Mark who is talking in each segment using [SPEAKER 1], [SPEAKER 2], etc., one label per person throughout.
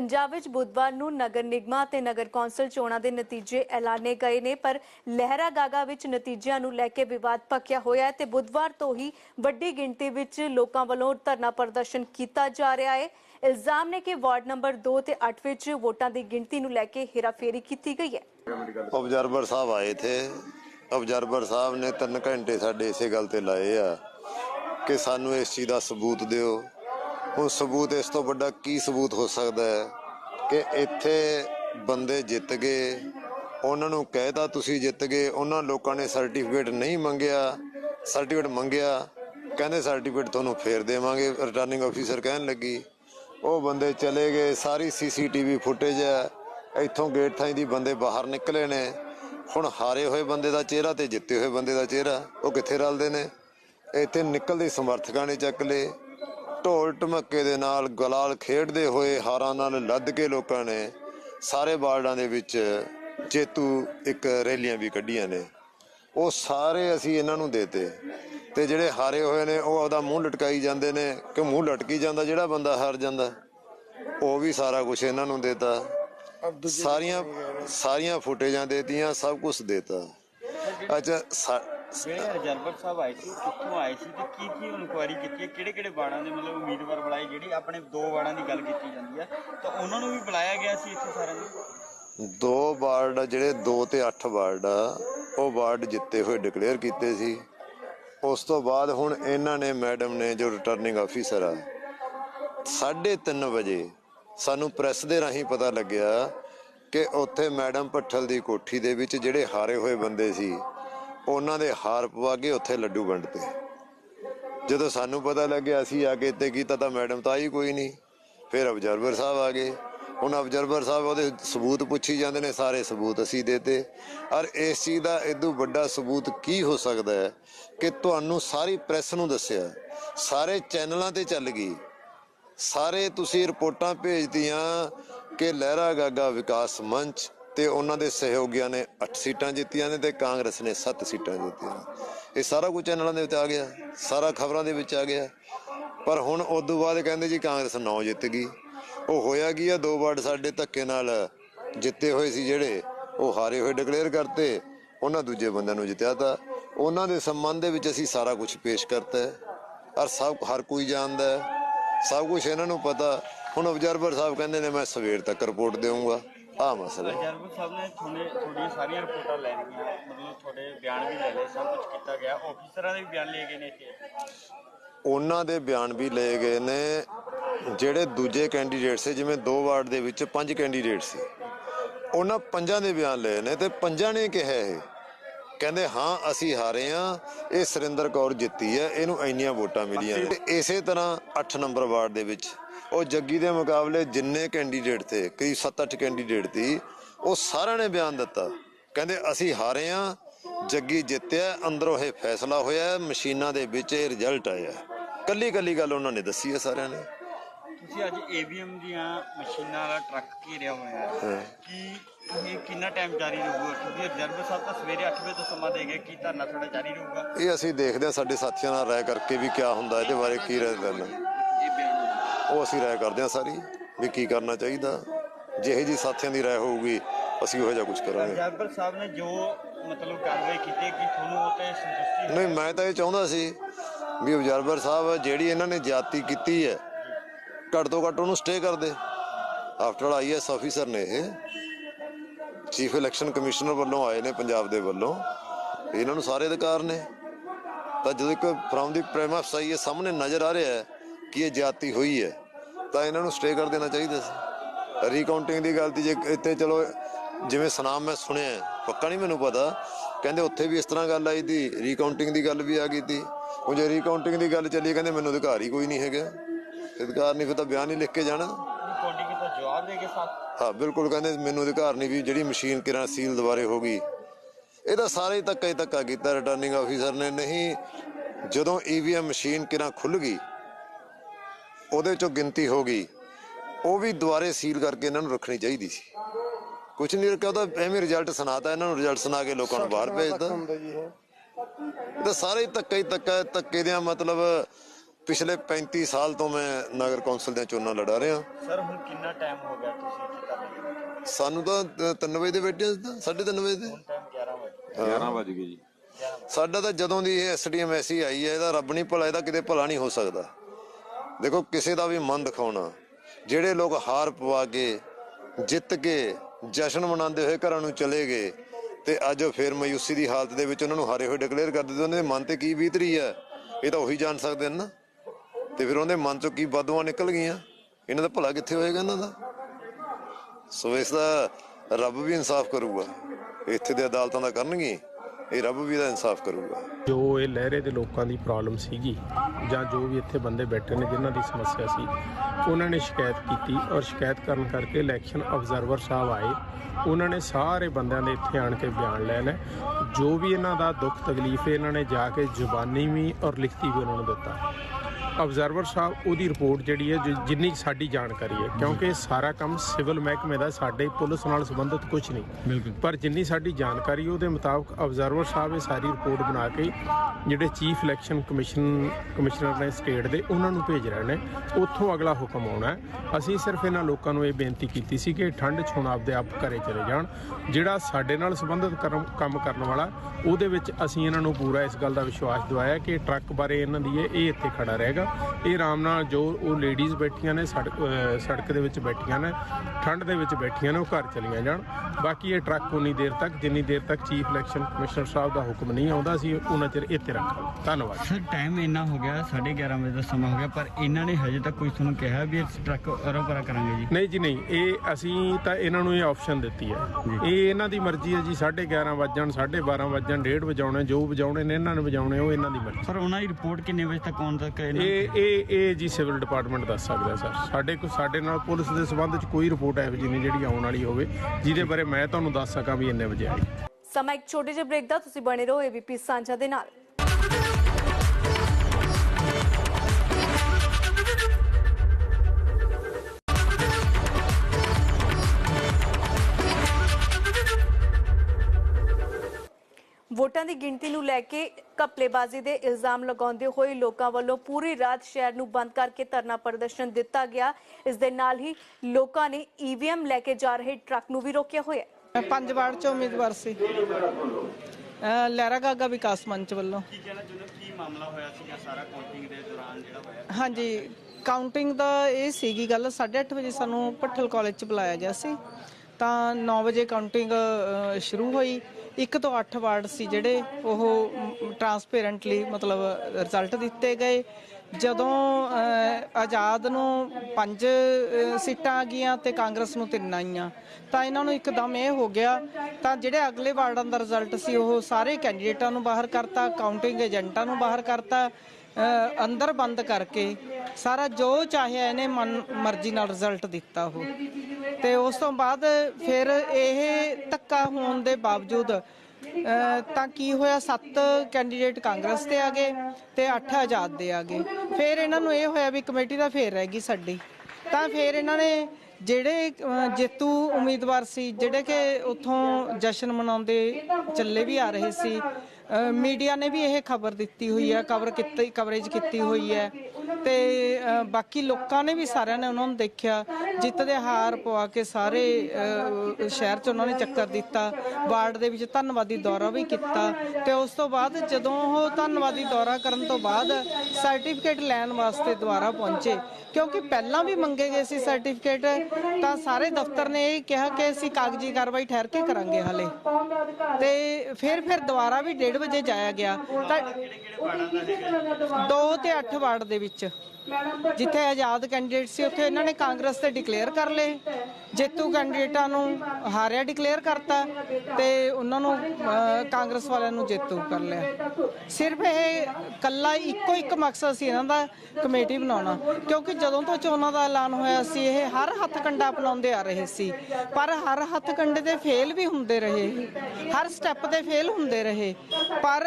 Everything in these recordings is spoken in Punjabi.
[SPEAKER 1] ਪੰਜਾਬ ਵਿੱਚ ਬੁੱਧਵਾਰ ਨੂੰ ਨਗਰ ਨਿਗਮਾਂ ਤੇ ਨਗਰ ਕੌਂਸਲ ਚੋਣਾਂ ਦੇ ਨਤੀਜੇ ਐਲਾਨੇ ਗਏ ਨੇ, ਪਰ ਲਹਿਰਾ ਗਾਗਾ ਵਿੱਚ ਨਤੀਜਿਆਂ ਨੂੰ ਲੈ ਕੇ ਵਿਵਾਦ ਭਖਿਆ ਹੋਇਆ ਹੈ ਤੇ ਬੁੱਧਵਾਰ ਤੋਂ ਹੀ ਵੱਡੀ ਗਿਣਤੀ ਵਿੱਚ ਲੋਕਾਂ ਵੱਲੋਂ ਧਰਨਾ ਪ੍ਰਦਰਸ਼ਨ ਕੀਤਾ ਜਾ ਰਿਹਾ ਹੈ। ਇਲਜ਼ਾਮ ਨੇ ਕਿ ਵਾਰਡ ਨੰਬਰ 2 ਤੇ 8 ਵਿੱਚ ਵੋਟਾਂ ਦੀ ਗਿਣਤੀ ਨੂੰ ਲੈ ਕੇ ਹੇਰਾਫੇਰੀ ਕੀਤੀ ਗਈ ਹੈ।
[SPEAKER 2] ਆਬਜ਼ਰਵਰ ਸਾਹਿਬ ਆਏ ਥੇ ਆਬਜ਼ਰਵਰ ਸਾਹਿਬ ਨੇ 3 ਘੰਟੇ ਸਾਡੇ ਇਸੇ ਗੱਲ ਤੇ ਲਾਏ ਆ ਕਿ ਸਾਨੂੰ ਇਸ ਚੀਜ਼ ਦਾ ਸਬੂਤ ਦਿਓ। ਹੁਣ ਸਬੂਤ ਇਸ ਤੋਂ ਵੱਡਾ ਕੀ ਸਬੂਤ ਹੋ ਸਕਦਾ ਹੈ ਕਿ ਇੱਥੇ ਬੰਦੇ ਜਿੱਤ ਗਏ, ਉਹਨਾਂ ਨੂੰ ਕਹਿਤਾ ਤੁਸੀਂ ਜਿੱਤ ਗਏ, ਉਹਨਾਂ ਲੋਕਾਂ ਨੇ ਸਰਟੀਫਿਕੇਟ ਨਹੀਂ ਮੰਗਿਆ, ਸਰਟੀਫਿਕੇਟ ਮੰਗਿਆ, ਕਹਿੰਦੇ ਸਰਟੀਫਿਕੇਟ ਤੁਹਾਨੂੰ ਫੇਰ ਦੇਵਾਂਗੇ ਰਿਟਰਨਿੰਗ ਅਫੀਸਰ ਕਹਿਣ ਲੱਗੀ। ਉਹ ਬੰਦੇ ਚਲੇ ਗਏ, ਸਾਰੀ ਸੀਸੀਟੀਵੀ ਫੁਟੇਜ ਹੈ, ਇੱਥੋਂ ਗੇਟ ਥਾਈ ਦੀ ਬੰਦੇ ਬਾਹਰ ਨਿਕਲੇ ਨੇ। ਹੁਣ ਹਾਰੇ ਹੋਏ ਬੰਦੇ ਦਾ ਚਿਹਰਾ ਤੇ ਜਿੱਤੇ ਹੋਏ ਬੰਦੇ ਦਾ ਚਿਹਰਾ, ਉਹ ਕਿੱਥੇ ਰਲਦੇ ਨੇ? ਇੱਥੇ ਨਿਕਲਦੇ ਸਮਰਥਕਾਂ ਨੇ ਚੱਕ ਲਏ। ਢੋਲ ਢਮੱਕੇ ਦੇ ਨਾਲ ਗੁਲਾਲ ਖੇਡਦੇ ਹੋਏ ਹਾਰਾਂ ਨਾਲ ਲੱਦ ਕੇ ਲੋਕਾਂ ਨੇ ਸਾਰੇ ਵਾਰਡਾਂ ਦੇ ਵਿੱਚ ਜੇਤੂ ਇੱਕ ਰੈਲੀਆਂ ਵੀ ਕੱਢੀਆਂ ਨੇ। ਉਹ ਸਾਰੇ ਅਸੀਂ ਇਹਨਾਂ ਨੂੰ ਦੇਤੇ ਤੇ ਜਿਹੜੇ ਹਾਰੇ ਹੋਏ ਨੇ ਉਹ ਆਪਦਾ ਮੂੰਹ ਲਟਕਾਈ ਜਾਂਦੇ ਨੇ ਕਿ ਮੂੰਹ ਲਟਕੀ ਜਾਂਦਾ ਜਿਹੜਾ ਬੰਦਾ ਹਾਰ ਜਾਂਦਾ ਉਹ ਵੀ ਸਾਰਾ ਕੁਝ ਇਹਨਾਂ ਨੂੰ ਦੇਤਾ। ਸਾਰੀਆਂ ਸਾਰੀਆਂ ਫੁਟੇਜਾਂ ਦੇਤੀਆਂ ਸਭ ਕੁਝ ਦੇਤਾ। ਅੱਛਾ
[SPEAKER 3] ਜਿਹੜੇ ਰਿਜ਼ਰਵਰ ਸਾਹਿਬ ਆਏ ਸੀ, ਕਿੱਥੋਂ ਆਏ ਸੀ ਤੇ ਕੀ ਕੀ ਇਨਕੁਆਇਰੀ ਕੀਤੀ ਹੈ? ਕਿਹੜੇ ਕਿਹੜੇ ਵਾਰਡਾਂ ਦੇ ਮਤਲਬ ਉਮੀਦਵਾਰ ਬੁਲਾਏ, ਜਿਹੜੀ ਆਪਣੇ ਦੋ ਵਾਰਡਾਂ ਦੀ ਗੱਲ ਕੀਤੀ ਜਾਂਦੀ ਹੈ, ਤਾਂ ਉਹਨਾਂ ਨੂੰ ਵੀ ਬੁਲਾਇਆ ਗਿਆ ਸੀ ਇੱਥੇ ਸਾਰਿਆਂ ਨੂੰ?
[SPEAKER 2] ਦੋ ਵਾਰਡ ਜਿਹੜੇ 2 ਤੇ 8 ਵਾਰਡ ਆ, ਉਹ ਵਾਰਡ ਜਿੱਤੇ ਹੋਏ ਡਿਕਲੇਅਰ ਕੀਤੇ ਸੀ। ਉਸ ਤੋਂ ਬਾਅਦ ਹੁਣ ਇਹਨਾਂ ਨੇ ਮੈਡਮ ਨੇ ਜੋ ਰਿਟਰਨਿੰਗ ਆਫੀਸਰ ਆ 3:30 ਵਜੇ ਸਾਨੂੰ ਪ੍ਰੈਸ ਦੇ ਰਾਹੀਂ ਪਤਾ ਲੱਗਿਆ ਕਿ ਉੱਥੇ ਮੈਡਮ ਭੱਠਲ ਦੀ ਕੋਠੀ ਦੇ ਵਿੱਚ ਜਿਹੜੇ ਹਾਰੇ ਹੋਏ ਬੰਦੇ ਸੀ ਉਹਨਾਂ ਦੇ ਹਾਰ ਪਵਾ ਕੇ ਉੱਥੇ ਲੱਡੂ ਵੰਡਤੇ। ਜਦੋਂ ਸਾਨੂੰ ਪਤਾ ਲੱਗਿਆ, ਅਸੀਂ ਆ ਕੇ ਇੱਥੇ ਕੀਤਾ ਤਾਂ ਮੈਡਮ ਤਾਂ ਆਈ ਕੋਈ ਨਹੀਂ। ਫਿਰ ਆਬਜ਼ਰਵਰ ਸਾਹਿਬ ਆ ਗਏ। ਹੁਣ ਆਬਜ਼ਰਵਰ ਸਾਹਿਬ ਉਹਦੇ ਸਬੂਤ ਪੁੱਛੀ ਜਾਂਦੇ ਨੇ, ਸਾਰੇ ਸਬੂਤ ਅਸੀਂ ਦੇਤੇ। ਔਰ ਇਸ ਚੀਜ਼ ਦਾ ਇਦੋਂ ਵੱਡਾ ਸਬੂਤ ਕੀ ਹੋ ਸਕਦਾ ਹੈ ਕਿ ਤੁਹਾਨੂੰ ਸਾਰੀ ਪ੍ਰੈਸ ਨੂੰ ਦੱਸਿਆ, ਸਾਰੇ ਚੈਨਲਾਂ ਤੇ ਚੱਲ ਗਈ। ਸਾਰੇ ਤੁਸੀਂ ਰਿਪੋਰਟਾਂ ਭੇਜਦੀਆਂ ਕਿ ਲਹਿਰਾ ਗਾਗਾ ਵਿਕਾਸ ਮੰਚ ਤੇ ਉਹਨਾਂ ਦੇ ਸਹਿਯੋਗੀਆਂ ਨੇ 8 ਸੀਟਾਂ ਜਿੱਤੀਆਂ ਨੇ ਤੇ ਕਾਂਗਰਸ ਨੇ 7 ਸੀਟਾਂ ਜਿੱਤੀਆਂ ਇਹ ਸਾਰਾ ਕੁਝ ਚੈਨਲਾਂ ਦੇ ਉੱਤੇ ਆ ਗਿਆ, ਸਾਰਾ ਖਬਰਾਂ ਦੇ ਵਿੱਚ ਆ ਗਿਆ। ਪਰ ਹੁਣ ਉਸ ਤੋਂ ਬਾਅਦ ਕਹਿੰਦੇ ਜੀ ਕਾਂਗਰਸ 9 ਜਿੱਤ ਗਈ। ਉਹ ਹੋਇਆ ਕੀ ਆ? ਦੋ ਵਾਰਡ ਸਾਡੇ ਧੱਕੇ ਨਾਲ ਜਿੱਤੇ ਹੋਏ ਸੀ ਜਿਹੜੇ, ਉਹ ਹਾਰੇ ਹੋਏ ਡਿਕਲੇਅਰ ਕਰਤੇ, ਉਹਨਾਂ ਦੂਜੇ ਬੰਦਿਆਂ ਨੂੰ ਜਿੱਤਿਆ ਤਾਂ ਉਹਨਾਂ ਦੇ ਸੰਬੰਧ ਦੇ ਵਿੱਚ ਅਸੀਂ ਸਾਰਾ ਕੁਝ ਪੇਸ਼ ਕਰਤਾ ਹੈ। ਔਰ ਸਭ, ਹਰ ਕੋਈ ਜਾਣਦਾ ਹੈ। ਸਭ ਕੁਝ ਇਹਨਾਂ ਨੂੰ ਪਤਾ। ਹੁਣ ਆਬਜ਼ਰਵਰ ਸਾਹਿਬ ਕਹਿੰਦੇ ਨੇ, ਮੈਂ ਸਵੇਰ ਤੱਕ ਰਿਪੋਰਟ ਦੇਵਾਂਗਾ ਆਹ ਮਸਲਾ ਹੈ।
[SPEAKER 3] ਰਿਜ਼ਰਵਰ ਸਾਹਿਬ ਨੇ ਤੁਹਾਡੇ ਤੁਹਾਡੀਆਂ ਸਾਰੀਆਂ ਰਿਪੋਰਟਾਂ ਲੈ ਲਈਆਂ ਮਤਲਬ ਤੁਹਾਡੇ ਬਿਆਨ ਵੀ ਲੈ ਲਏ ਸਭ ਕੁਝ ਕੀਤਾ ਗਿਆ। ਆਫੀਸਰਾਂ ਦੇ ਵੀ ਬਿਆਨ ਲਏ ਗਏ ਨੇ ਇੱਥੇ।
[SPEAKER 2] ਉਹਨਾਂ ਦੇ ਬਿਆਨ ਵੀ ਲਏ ਗਏ ਨੇ ਜਿਹੜੇ ਦੂਜੇ ਕੈਂਡੀਡੇਟ ਸੀ ਜਿਵੇਂ ਦੋ ਵਾਰਡ ਦੇ ਵਿੱਚ ਪੰਜ ਕੈਂਡੀਡੇਟ ਸੀ। ਉਹਨਾਂ ਪੰਜਾਂ ਦੇ ਬਿਆਨ ਲਏ ਨੇ ਤੇ ਪੰਜਾਂ ਨੇ ਕਿਹਾ ਇਹ। ਕਹਿੰਦੇ ਹਾਂ ਅਸੀਂ ਹਾਰੇ ਆ ਇਹ ਸੁਰਿੰਦਰ ਕੌਰ ਜਿੱਤੀ ਹੈ ਇਹਨੂੰ ਇੰਨੀਆਂ ਵੋਟਾਂ ਮਿਲੀਆਂ ਨੇ। ਤੇ ਇਸੇ ਤਰ੍ਹਾਂ 8 ਨੰਬਰ ਵਾਰਡ ਦੇ ਵਿੱਚ ਉਹ ਜੱਗੀ ਦੇ ਮੁਕਾਬਲੇ ਜਿੰਨੇ ਕੈਂਡੀਡੇਟ ਥੇ ਕਈ 7-8 ਕੈਂਡੀਡੇਟ ਸੀ ਉਹ ਸਾਰਿਆਂ ਨੇ ਬਿਆਨ ਦਿੱਤਾ। ਕਹਿੰਦੇ ਅਸੀਂ ਹਾਰੇ ਆ ਜੱਗੀ ਜਿੱਤਿਆ ਅੰਦਰੋਂ ਇਹ ਫੈਸਲਾ ਹੋਇਆ ਮਸ਼ੀਨਾਂ ਦੇ ਵਿੱਚ ਇਹ ਰਿਜ਼ਲਟ ਆਇਆ। ਕੱਲੀ ਕੱਲੀ ਗੱਲ ਉਹਨਾਂ ਨੇ ਦੱਸੀ ਹੈ ਸਾਰਿਆਂ ਨੇ।
[SPEAKER 3] ਤੁਸੀਂ ਅੱਜ ਏਬੀਐਮ ਦੀਆਂ ਮਸ਼ੀਨਾਂ ਵਾਲਾ ਟਰੱਕ ਘੇਰਿਆ ਹੋਇਆ ਹੈ। ਕੀ ਇਹ ਕਿੰਨਾ ਟਾਈਮ ਜਾਰੀ ਰਹੂਗਾ? ਕਿਉਂਕਿ ਰਿਜ਼ਰਵਰ ਸਾਹਿਬ ਤਾਂ ਸਵੇਰੇ 8 ਵਜੇ ਤੋਂ ਸਮਾਂ ਦੇ ਗਏ ਕੀ ਧਰਨਾ ਤੁਹਾਡਾ ਜਾਰੀ ਰਹੂਗਾ?
[SPEAKER 2] ਇਹ ਅਸੀਂ ਦੇਖਦੇ ਹਾਂ ਸਾਡੇ ਸਾਥੀਆਂ ਨਾਲ ਰਾਏ ਕਰਕੇ ਵੀ ਕੀ ਹੁੰਦਾ ਇਹਦੇ ਬਾਰੇ ਕੀ ਰਾਏ ਕਰਨਾ ਉਹ ਅਸੀਂ ਰਾਏ ਕਰਦੇ ਹਾਂ ਸਾਰੀ ਵੀ ਕੀ ਕਰਨਾ ਚਾਹੀਦਾ। ਜਿਹੇ ਜੀ ਸਾਥੀਆਂ ਦੀ ਰਾਏ ਹੋਊਗੀ ਅਸੀਂ ਉਹੋ ਜਿਹਾ ਕੁਝ ਕਰਾਂਗੇ।
[SPEAKER 3] ਰਿਜ਼ਰਵਰ ਸਾਹਿਬ ਨੇ ਜੋ ਮਤਲਬ ਕਾਰਵਾਈ ਕੀਤੀ ਕਿ ਤੁਹਾਨੂੰ ਉਹ ਤੇ ਸੰਤੁਸ਼ਟੀ
[SPEAKER 2] ਨਹੀਂ ਮੈਂ ਤਾਂ ਇਹ ਚਾਹੁੰਦਾ ਸੀ ਵੀ ਆਬਜ਼ਰਵਰ ਸਾਹਿਬ ਜਿਹੜੀ ਇਹਨਾਂ ਨੇ ਜਾਤੀ ਕੀਤੀ ਹੈ ਘੱਟ ਤੋਂ ਘੱਟ ਉਹਨੂੰ ਸਟੇ ਕਰ ਦੇ। ਆਫਟਰ ਆਲ ਆਈਐਸ ਆਫੀਸਰ ਨੇ ਚੀਫ ਇਲੈਕਸ਼ਨ ਕਮਿਸ਼ਨਰ ਵੱਲੋਂ ਆਏ ਨੇ ਪੰਜਾਬ ਦੇ ਵੱਲੋਂ। ਇਹਨਾਂ ਨੂੰ ਸਾਰੇ ਅਧਿਕਾਰ ਨੇ। ਤਾਂ ਜਦੋਂ ਇੱਕ ਫਰਮ ਦੀ ਪ੍ਰੈਮਸ ਆਈ ਹੈ ਸਾਹਮਣੇ ਨਜ਼ਰ ਆ ਰਿਹਾ ਹੈ ਕਿ ਇਹ ਜਾਤੀ ਹੋਈ ਹੈ? ਤਾਂ ਇਹਨਾਂ ਨੂੰ ਸਟੇ ਕਰ ਦੇਣਾ ਚਾਹੀਦਾ ਸੀ। ਰੀਕਾਊਂਟਿੰਗ ਦੀ ਗੱਲ ਤੀ ਜੇ ਇੱਥੇ ਚਲੋ ਜਿਵੇਂ ਸੁਨਾਮ ਮੈਂ ਸੁਣਿਆ ਪੱਕਾ ਨਹੀਂ ਮੈਨੂੰ ਪਤਾ। ਕਹਿੰਦੇ ਉੱਥੇ ਵੀ ਇਸ ਤਰ੍ਹਾਂ ਗੱਲ ਆਈ ਤੀ ਰੀਕਾਊਂਟਿੰਗ ਦੀ ਗੱਲ ਵੀ ਆ ਗਈ ਤੀ ਉਹ ਜੇ ਰੀਕਾਊਂਟਿੰਗ ਦੀ ਗੱਲ ਚੱਲੀ ਕਹਿੰਦੇ ਮੈਨੂੰ ਅਧਿਕਾਰ ਹੀ ਕੋਈ ਨਹੀਂ ਹੈਗਾ। ਅਧਿਕਾਰ ਨਹੀਂ ਫਿਰ ਤਾਂ ਬਿਆਨ ਹੀ ਲਿਖ ਕੇ ਜਾਣਾ।
[SPEAKER 3] ਤੁਹਾਡੀ ਕਿਤਾ ਜਵਾਬ ਦੇ ਕੇ ਸਾਥ।
[SPEAKER 2] ਹਾਂ ਬਿਲਕੁਲ ਕਹਿੰਦੇ ਮੈਨੂੰ ਅਧਿਕਾਰ ਨਹੀਂ ਵੀ ਜਿਹੜੀ ਮਸ਼ੀਨ ਕਿਰਾਂ ਸੀਲ ਦੁਬਾਰੇ ਹੋ ਗਈ। ਇਹਦਾ ਸਾਰੇ ਹੀ ਧੱਕਾ ਹੀ ਧੱਕਾ ਕੀਤਾ ਰਿਟਰਨਿੰਗ ਆਫੀਸਰ ਨੇ। ਨਹੀਂ ਜਦੋਂ ਈਵੀਐਮ ਮਸ਼ੀਨ ਕਿਰਾਂ ਖੁੱਲ ਗਈ ਉਹਦੇ ਚੋਂ ਗਿਣਤੀ ਹੋ ਗਈ ਉਹ ਵੀ ਦੁਬਾਰੇ ਸੀਲ ਕਰਕੇ ਇਹਨਾਂ ਨੂੰ ਰੱਖਣੀ ਚਾਹੀਦੀ ਸੀ। ਕੁਝ ਨਹੀਂ ਰੱਖਿਆ ਉਹਦਾ ਐਵੇਂ ਰਿਜ਼ਲਟ ਸੁਣਾਤਾ ਇਹਨਾਂ ਨੂੰ ਰਿਜ਼ਲਟ ਸੁਣਾ ਕੇ ਲੋਕਾਂ ਨੂੰ ਬਾਹਰ ਭੇਜਦਾ ਇਹ। ਤਾਂ ਸਾਰੇ ਧੱਕਾ ਹੀ ਧੱਕਾ ਹੈ, ਧੱਕੇ ਦੀਆਂ ਮਤਲਬ ਪਿਛਲੇ 35 ਸਾਲ ਤੋਂ ਮੈਂ ਨਗਰ ਕੌਂਸਲ ਦੀਆਂ ਚੋਣਾਂ ਲੜਾ ਰਿਹਾ।
[SPEAKER 3] ਸਰ ਹੁਣ ਕਿੰਨਾ ਟਾਈਮ ਹੋ ਗਿਆ ਤੁਸੀਂ ਦੇ
[SPEAKER 2] ਸਾਨੂੰ ਤਾਂ 3 ਵਜੇ ਦੇ ਬੈਠੇ ਸਾਢੇ ਤਿੰਨ ਵਜੇ ਦੇ।
[SPEAKER 3] ਹੁਣ ਟਾਈਮ 11 ਵਜੇ।
[SPEAKER 4] 11 ਵਜ ਜੀ।
[SPEAKER 2] ਸਾਡਾ ਤਾਂ ਜਦੋਂ ਦੀ ਇਹ ਐਸਡੀਐਮ ਐਸੀ ਆਈ ਹੈ ਇਹਦਾ ਰੱਬ ਨਹੀਂ ਭਲਾ ਇਹਦਾ ਕਿਤੇ ਭਲਾ ਨਹੀਂ ਹੋ ਸਕਦਾ। ਦੇਖੋ ਕਿਸੇ ਦਾ ਵੀ ਮਨ ਦਿਖਾਉਣਾ, ਜਿਹੜੇ ਲੋਕ ਹਾਰ ਪਵਾ ਕੇ, ਜਿੱਤ ਕੇ, ਜਸ਼ਨ ਮਨਾਉਂਦੇ ਹੋਏ ਘਰਾਂ ਨੂੰ ਚਲੇ ਗਏ ਤੇ ਅੱਜ ਉਹ ਫੇਰ ਮਾਯੂਸੀ ਦੀ ਹਾਲਤ ਦੇ ਵਿੱਚ ਉਹਨਾਂ ਨੂੰ ਹਾਰੇ ਹੋਏ ਡਿਕਲੇਅਰ ਕਰ ਦਿੰਦੇ ਉਹਨਾਂ ਦੇ ਮਨ ਤੇ ਕੀ ਬੀਤ ਰਹੀ ਹੈ? ਇਹ ਤਾਂ ਉਹੀ ਜਾਣ ਸਕਦੇ ਨੇ ਨਾ। ਤੇ ਫਿਰ ਉਹਦੇ ਮਨ ਚੋਂ ਕੀ ਬਦੂਆਂ ਨਿਕਲ ਗਈਆਂ? ਇਹਨਾਂ ਦਾ ਭਲਾ ਕਿੱਥੇ ਹੋਏਗਾ ਇਹਨਾਂ ਦਾ? ਸੋ ਇਸ ਦਾ ਰੱਬ ਵੀ ਇਨਸਾਫ ਕਰੂਗਾ। ਇੱਥੇ ਦੇ ਅਦਾਲਤਾਂ ਦਾ ਕਰਨਗੇ ਇਹ ਰੱਬ ਵੀ ਦਾ ਇਨਸਾਫ ਕਰੂਗਾ।
[SPEAKER 5] ਜੋ ਇਹ ਲਹਿਰੇ ਦੇ ਲੋਕਾਂ ਦੀ ਪ੍ਰੋਬਲਮ ਸੀਗੀ, ਜਾਂ ਜੋ ਵੀ ਇੱਥੇ ਬੰਦੇ ਬੈਠੇ ਨੇ ਜਿਨ੍ਹਾਂ ਦੀ ਸਮੱਸਿਆ ਸੀ, ਉਹਨਾਂ ਨੇ ਸ਼ਿਕਾਇਤ ਕੀਤੀ ਔਰ ਸ਼ਿਕਾਇਤ ਕਰਨ ਕਰਕੇ ਇਲੈਕਸ਼ਨ ਆਬਜ਼ਰਵਰ ਸਾਹਿਬ ਆਏ। ਉਹਨਾਂ ਨੇ ਸਾਰੇ ਬੰਦਿਆਂ ਦੇ ਇੱਥੇ ਆਣ ਕੇ ਬਿਆਨ ਲੈ ਲਏ ਜੋ ਵੀ ਇਹਨਾਂ ਦਾ ਦੁੱਖ ਤਕਲੀਫ ਹੈ, ਇਹਨਾਂ ਨੇ ਜਾ ਕੇ ਜ਼ੁਬਾਨੀ ਵੀ ਔਰ ਲਿਖਤੀ ਵੀ ਉਹਨਾਂ ਨੂੰ ਦਿੱਤਾ। ਆਬਜ਼ਰਵਰ ਸਾਹਿਬ ਉਹਦੀ ਰਿਪੋਰਟ ਜਿਹੜੀ ਹੈ ਜਿ- ਜਿੰਨੀ ਸਾਡੀ ਜਾਣਕਾਰੀ ਹੈ ਕਿਉਂਕਿ ਸਾਰਾ ਕੰਮ ਸਿਵਲ ਮਹਿਕਮੇ ਦਾ ਸਾਡੇ ਪੁਲਿਸ ਨਾਲ ਸੰਬੰਧਿਤ ਕੁਝ ਨਹੀਂ। ਬਿਲਕੁਲ। ਪਰ ਜਿੰਨੀ ਸਾਡੀ ਜਾਣਕਾਰੀ ਉਹਦੇ ਮੁਤਾਬਕ ਆਬਜ਼ਰਵਰ ਸਾਹਿਬ ਇਹ ਸਾਰੀ ਰਿਪੋਰਟ ਬਣਾ ਕੇ ਜਿਹੜੇ ਚੀਫ ਇਲੈਕਸ਼ਨ ਕਮਿਸ਼ਨ ਕਮਿਸ਼ਨਰ ਨੇ ਸਟੇਟ ਦੇ ਉਹਨਾਂ ਨੂੰ ਭੇਜ ਰਹੇ ਨੇ। ਉੱਥੋਂ ਅਗਲਾ ਹੁਕਮ ਆਉਣਾ ਹੈ। ਅਸੀਂ ਸਿਰਫ ਇਹਨਾਂ ਲੋਕਾਂ ਨੂੰ ਇਹ ਬੇਨਤੀ ਕੀਤੀ ਸੀ ਕਿ ਠੰਡ 'ਚ ਹੁਣ ਆਪਦੇ ਆਪ ਘਰੇ ਚਲੇ ਜਾਣ। ਜਿਹੜਾ ਸਾਡੇ ਨਾਲ ਸੰਬੰਧਿਤ ਕਰਮ- ਕੰਮ ਕਰਨ ਵਾਲਾ ਉਹਦੇ ਵਿੱਚ ਅਸੀਂ ਇਹਨਾਂ ਨੂੰ ਪੂਰਾ ਇਸ ਗੱਲ ਦਾ ਵਿਸ਼ਵਾਸ ਦਿਵਾਇਆ ਕਿ ਟਰੱਕ ਬਾਰੇ ਇਹਨਾਂ ਦੀ ਇਹ ਇਹ ਇੱਥੇ ਖੜਾ ਰਹੇਗਾ। ਇਹ ਆਰਾਮ ਨਾਲ ਜੋ ਉਹ ਲੇਡੀਜ਼ ਬੈਠੀਆਂ ਨੇ ਸੜਕ ਸੜਕ ਦੇ ਵਿੱਚ ਬੈਠੀਆਂ ਨੇ ਠੰਡ ਦੇ ਵਿੱਚ ਬੈਠੀਆਂ ਨੇ ਉਹ ਘਰ ਚਲੀਆਂ ਜਾਣ। ਬਾਕੀ ਇਹ ਟਰੱਕ ਉਨੀ ਦੇਰ ਤੱਕ ਜਿੰਨੀ ਦੇਰ ਤੱਕ ਚੀਫ ਇਲੈਕਸ਼ਨ ਕਮਿਸ਼ਨਰ ਸਾਹਿਬ ਦਾ ਹੁਕਮ ਨਹੀਂ ਆਉਂਦਾ ਸੀ ਉਹਨਾਂ ਚਿਰ ਇੱਥੇ ਰੱਖਾਂਗੇ। ਧੰਨਵਾਦ।
[SPEAKER 3] ਸਰ ਟਾਈਮ ਇੰਨਾ ਹੋ ਗਿਆ 11:30 ਵਜੇ ਦਾ ਸਮਾਂ ਹੋ ਗਿਆ ਪਰ ਇਹਨਾਂ ਨੇ ਹਜੇ ਤੱਕ ਕੋਈ ਤੁਹਾਨੂੰ ਕਿਹਾ ਵੀ ਅਸੀਂ ਟਰੱਕ ਅਰੋ ਪਰਾ ਕਰਾਂਗੇ ਜੀ।
[SPEAKER 5] ਨਹੀਂ ਜੀ ਨਹੀਂ ਇਹ ਅਸੀਂ ਤਾਂ ਇਹਨਾਂ ਨੂੰ ਇਹ ਆਪਸ਼ਨ ਦਿੱਤੀ ਹੈ। ਇਹ ਇਹਨਾਂ ਦੀ ਮਰਜ਼ੀ ਹੈ ਜੀ 11:30 ਵਜਣ 12:30 ਵਜਣ ਡੇਢ ਵਜਾਉਣੇ ਜੋ ਵਜਾਉਣੇ ਨੇ ਇਹਨਾਂ ਨੇ ਵਜਾਉਣੇ ਉਹ ਇਹਨਾਂ ਦੀ ਮਰਜ਼ੀ।
[SPEAKER 3] ਸਰ ਉਹਨਾਂ ਦੀ ਰਿਪੋਰਟ ਕਿੰਨੇ ਵਜੇ ਤੱਕ ਆਉਣ ਤੱਕ ਇਹਨਾਂ
[SPEAKER 5] ਇਹ ਇਹ ਜੀ ਸਿਵਲ ਡਿਪਾਰਟਮੈਂਟ ਦੱਸ ਸਕਦਾ ਸਰ। ਸਾਡੇ ਕੋ ਸਾਡੇ ਨਾਲ ਪੁਲਿਸ ਦੇ ਸੰਬੰਧ ਚ ਕੋਈ ਰਿਪੋਰਟ ਇਹੋ ਜਿਹੀ ਨਹੀਂ ਜਿਹੜੀ ਆਉਣ ਵਾਲੀ ਹੋਵੇ, ਜਿਹਦੇ ਬਾਰੇ ਮੈਂ ਤੁਹਾਨੂੰ ਦੱਸ ਸਕਾਂ ਵੀ ਇੰਨੇ ਵਜੇ ਆਈ।
[SPEAKER 1] ਸਮਾਂ ਇੱਕ ਛੋਟੇ ਜਿਹੇ ਬ੍ਰੇਕ ਦਾ, ਤੁਸੀਂ ਬਣੇ ਰਹੋ ਏਬੀਪੀ ਸਾਂਝਾ ਦੇ ਨਾਲ। ਵੋਟਾਂ ਦੀ ਗਿਣਤੀ ਨੂੰ ਲੈ ਕੇ ਕਪਲੇਬਾਜ਼ੀ ਦੇ ਇਲਜ਼ਾਮ ਲਗਾਉਂਦੇ ਹੋਏ ਲੋਕਾਂ ਵੱਲੋਂ ਪੂਰੀ ਰਾਤ ਸ਼ਹਿਰ ਨੂੰ ਬੰਦ ਕਰਕੇ ਧਰਨਾ ਪ੍ਰਦਰਸ਼ਨ ਦਿੱਤਾ ਗਿਆ। ਇਸ ਦੇ ਨਾਲ ਹੀ ਲੋਕਾਂ ਨੇ ਈਵੀਐਮ ਲੈ ਕੇ ਜਾ ਰਹੇ ਟਰੱਕ ਨੂੰ ਵੀ ਰੋਕਿਆ ਹੋਇਆ ਹੈ।
[SPEAKER 6] ਮੈਂ ਪੰਜ ਵਾਰਡ ਚ ਉਮੀਦਵਾਰ ਸੀ। ਲਹਿਰਾ ਗਾਗਾ ਵਿਕਾਸ ਮੰਚ ਵੱਲੋਂ।
[SPEAKER 3] ਕੀ ਕਹਿਣਾ ਚਾਹੁੰਦੇ? ਕੀ ਮਾਮਲਾ ਹੋਇਆ ਸੀਗਾ ਸਾਰਾ ਕਾਊਂਟਿੰਗ ਦੇ ਦੌਰਾਨ ਜਿਹੜਾ ਹੋਇਆ?
[SPEAKER 6] ਹਾਂਜੀ ਕਾਊਂਟਿੰਗ ਦਾ ਇਹ ਸੀਗੀ ਗੱਲ 8:30 ਵਜੇ ਸਾਨੂੰ ਭੱਠਲ ਕਾਲਜ ਚ ਬੁਲਾਇਆ ਗਿਆ ਸੀ। ਤਾਂ 9 ਵਜੇ ਕਾਊਂਟਿੰਗ ਸ਼ੁਰੂ ਹੋਈ। 1 ਤੋਂ 8 ਵਾਰਡ ਸੀ ਜਿਹੜੇ ਉਹ ਟਰਾਂਸਪੇਰੈਂਟਲੀ ਮਤਲਬ ਰਿਜ਼ਲਟ ਦਿੱਤੇ ਗਏ। ਜਦੋਂ ਆਜ਼ਾਦ ਨੂੰ 5 ਸੀਟਾਂ ਆ ਗਈਆਂ ਤੇ ਕਾਂਗਰਸ ਨੂੰ 3 ਆਈਆਂ। ਤਾਂ ਇਹਨਾਂ ਨੂੰ ਇੱਕਦਮ ਇਹ ਹੋ ਗਿਆ, ਤਾਂ ਜਿਹੜੇ ਅਗਲੇ ਵਾਰਡਾਂ ਦਾ ਰਿਜ਼ਲਟ ਸੀ ਉਹ ਸਾਰੇ ਕੈਂਡੀਡੇਟਾਂ ਨੂੰ ਬਾਹਰ ਕਰਤਾ ਕਾਊਂਟਿੰਗ ਏਜੰਟਾਂ ਨੂੰ ਬਾਹਰ ਕਰਤਾ ਅੰਦਰ ਬੰਦ ਕਰਕੇ ਸਾਰਾ ਜੋ ਚਾਹਿਆ ਇਹਨੇ ਮਨ, ਮਰਜ਼ੀ ਨਾਲ ਰਿਜ਼ਲਟ ਦਿੱਤਾ ਉਹ। ਤੇ ਉਸ ਤੋਂ ਬਾਅਦ ਫਿਰ ਇਹ ਧੱਕਾ ਹੋਣ ਦੇ ਬਾਵਜੂਦ ਤਾਂ ਕੀ ਹੋਇਆ? ਸੱਤ ਕੈਂਡੀਡੇਟ ਕਾਂਗਰਸ ਦੇ ਆ ਗਏ ਤੇ 8 ਆਜ਼ਾਦ ਦੇ ਆ ਗਏ। ਫਿਰ ਇਹਨਾਂ ਨੂੰ ਇਹ ਹੋਇਆ ਵੀ ਕਮੇਟੀ ਦਾ ਫੇਰ ਰਹਿ ਗਈ ਸਾਡੀ। ਤਾਂ ਫਿਰ ਇਹਨਾਂ ਨੇ ਜਿਹੜੇ ਜੇਤੂ ਉਮੀਦਵਾਰ ਸੀ, ਜਿਹੜੇ ਕਿ ਉਥੋਂ ਜਸ਼ਨ ਮਨਾਉਂਦੇ ਚੱਲੇ ਵੀ ਆ ਰਹੇ ਸੀ ਮੀਡੀਆ ਨੇ ਵੀ ਇਹ ਖਬਰ ਦਿੱਤੀ ਹੋਈ ਹੈ ਕਵਰ ਕੀਤੀ ਕਵਰੇਜ ਕੀਤੀ ਹੋਈ ਹੈ। ਤੇ ਬਾਕੀ ਲੋਕਾਂ ਨੇ ਵੀ ਸਾਰਿਆਂ ਨੇ ਉਹਨਾਂ ਨੂੰ ਦੇਖਿਆ, ਜਿੱਤ ਦੇ ਹਾਰ ਪਵਾ ਕੇ ਸਾਰੇ ਸ਼ਹਿਰ 'ਚ ਉਹਨਾਂ ਨੇ ਚੱਕਰ ਦਿੱਤਾ, ਵਾਰਡ ਦੇ ਵਿੱਚ ਧੰਨਵਾਦੀ ਦੌਰਾ ਵੀ ਕੀਤਾ। ਤੇ ਉਸ ਤੋਂ ਬਾਅਦ ਜਦੋਂ ਉਹ ਧੰਨਵਾਦੀ ਦੌਰਾ ਕਰਨ ਤੋਂ ਬਾਅਦ ਸਰਟੀਫਿਕੇਟ ਲੈਣ ਵਾਸਤੇ ਦੁਬਾਰਾ ਪਹੁੰਚੇ, ਕਿਉਂਕਿ ਪਹਿਲਾਂ ਵੀ ਮੰਗੇ ਗਏ ਸੀ ਸਰਟੀਫਿਕੇਟ ਤਾਂ ਸਾਰੇ ਦਫ਼ਤਰ ਨੇ ਇਹ ਕਿਹਾ ਕਿ ਅਸੀਂ ਕਾਗਜ਼ੀ ਕਾਰਵਾਈ ਠਹਿਰ ਕੇ ਕਰਾਂਗੇ ਹਲੇ। ਤੇ ਫਿਰ ਫਿਰ ਦੁਬਾਰਾ ਵੀ ਡੇਢ ਵਜੇ ਜਾਇਆ ਗਿਆ। ਤਾਂ 2 ਤੇ 8 ਵਾਰਡ ਦੇ ਵਿੱਚ। ਜਿੱਥੇ ਆਜ਼ਾਦ ਕੈਂਡੀਡੇਟ ਸੀ, ਉੱਥੇ ਇਹਨਾਂ ਨੇ ਕਾਂਗਰਸ ਤੇ ਡਿਕਲੇਅਰ ਕਰ ਲਏ। ਜੇਤੂ ਕੈਂਡੀਡੇਟਾਂ ਨੂੰ ਹਾਰਿਆ ਡਿਕਲੇਅਰ ਕਰਤਾ ਤੇ ਉਹਨਾਂ ਨੂੰ ਕਾਂਗਰਸ ਵਾਲਿਆਂ ਨੂੰ ਜੇਤੂ ਕਰ ਲਿਆ। ਸਿਰਫ ਇਹ ਕੱਲਾ ਇੱਕੋ ਇੱਕ ਮਕਸਦ ਸੀ ਇਹਨਾਂ ਦਾ, ਕਮੇਟੀ ਬਣਾਉਣਾ। ਕਿਉਂਕਿ ਜਦੋਂ ਤੋਂ ਚੋਣਾਂ ਦਾ ਐਲਾਨ ਹੋਇਆ ਸੀ, ਇਹ ਹਰ ਹੱਥ ਕੰਡਾ ਅਪਣਾਉਂਦੇ ਆ ਰਹੇ ਸੀ। ਪਰ ਹਰ ਹੱਥ ਕੰਡੇ ਤੇ ਫੇਲ ਵੀ ਹੁੰਦੇ ਰਹੇ। ਹਰ ਸਟੈਪ ਤੇ ਫੇਲ ਹੁੰਦੇ ਰਹੇ। ਪਰ